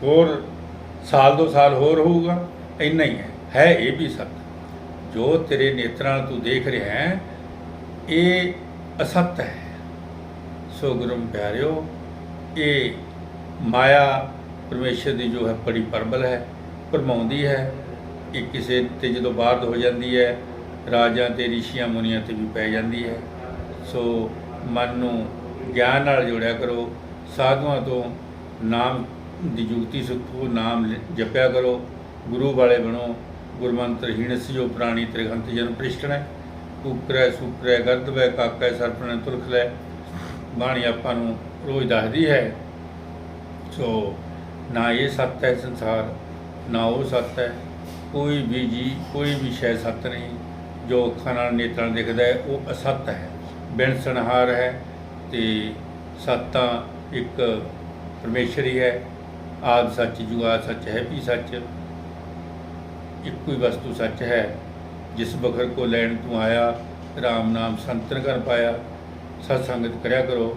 ਹੋਰ ਸਾਲ ਦੋ ਸਾਲ ਹੋਰ ਹੋਊਗਾ, ਇੰਨਾ ਹੀ ਹੈ। ਹੈ ਇਹ ਵੀ ਸੱਤ। ਜੋ ਤੇਰੇ ਨੇਤਰਾਂ ਨਾਲ ਤੂੰ ਦੇਖ ਰਿਹਾ ਹੈ, ਇਹ ਅਸਤ ਹੈ। ਸੋ ਗੁਰਮ ਪਿਆਰਿਓ, ਇਹ ਮਾਇਆ ਪਰਮੇਸ਼ਰ ਦੀ ਜੋ ਹੈ ਬੜੀ ਪਰਬਲ ਹੈ, ਪਰਮਾਉਂਦੀ ਹੈ। ਇਹ ਕਿਸੇ ਤੇ ਜਦੋਂ ਬਾਰਦ ਹੋ ਜਾਂਦੀ ਹੈ, ਰਾਜਾਂ ਤੇ ਰਿਸ਼ੀਆਂ ਮੁਨੀਆਂ ਤੇ ਵੀ ਪੈ ਜਾਂਦੀ ਹੈ। ਸੋ ਮਨ ਨੂੰ ਗਿਆਨ ਨਾਲ ਜੋੜਿਆ ਕਰੋ, ਸਾਧੂਆਂ ਤੋਂ ਨਾਮ ਦੀ ਜੁਗਤੀ ਸਿੱਖੋ, ਨਾਮ ਲ- ਜਪਿਆ ਕਰੋ, ਗੁਰੂ ਵਾਲੇ ਬਣੋ ਗੁਰਮੰਤਰ ਹੀਣਸਿਓ ਪ੍ਰਾਣੀ ਤ੍ਰਿਗੰਤ ਜਨ ਪ੍ਰਿਸ਼ਟਣੈ। ਕੂਕਰੈ ਸੂਕਰੈ ਗਰਦਵੈ ਕਾਕੈ ਸਰਪਣੈ ਤੁਲਖ ਲੈ ਬਾਣੀ ਆਪਾਂ ਨੂੰ ਰੋਜ਼ ਦੱਸਦੀ ਹੈ। ਸੋ ਨਾ ਇਹ ਸੱਤ ਹੈ ਸੰਸਾਰ, ਨਾ ਉਹ ਸੱਤ ਹੈ। ਕੋਈ ਵੀ ਜੀ, ਕੋਈ ਵੀ ਸ਼ੈ ਸੱਤ ਨਹੀਂ। ਜੋ ਅੱਖਾਂ ਨਾਲ ਨੇਤਰਾਂ ਨਾਲ ਦਿਖਦਾ ਹੈ, ਉਹ ਅਸੱਤ ਹੈ। ਬਿਨ ਸੰਹਾਰ ਹੈ ਤੇ ਸੱਤਾਂ ਇੱਕ ਪਰਮੇਸ਼ਰ ਹੀ। ਹੈ ਆਦ ਸੱਚ ਜੁਗਾਦ ਸੱਚ ਹੈ ਵੀ ਸੱਚ। ਇੱਕੋ ਹੀ ਵਸਤੂ ਸੱਚ ਹੈ, ਜਿਸ ਬਖਰ ਕੋ ਲੈਣ ਤੂੰ ਆਇਆ RAM ਨਾਮ ਸੰਤਨ ਕਰ ਪਾਇਆ, ਸਤ ਸੰਗਤ ਕਰਿਆ ਕਰੋ,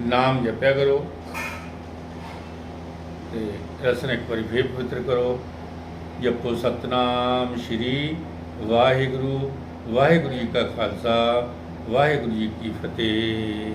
ਨਾਮ ਜਪਿਆ ਕਰੋ, ਤੇ ਰਸਨ ਇੱਕ ਵਾਰੀ ਫੇਰ ਪਵਿੱਤਰ ਕਰੋ, ਜਪੋ ਸਤਨਾਮ ਸ਼੍ਰੀ ਵਾਹਿਗੁਰੂ ਵਾਹਿਗੁਰੂ ਜੀ ਕਾ ਖਾਲਸਾ, ਵਾਹਿਗੁਰੂ ਜੀ ਕੀ ਫਤਿਹ।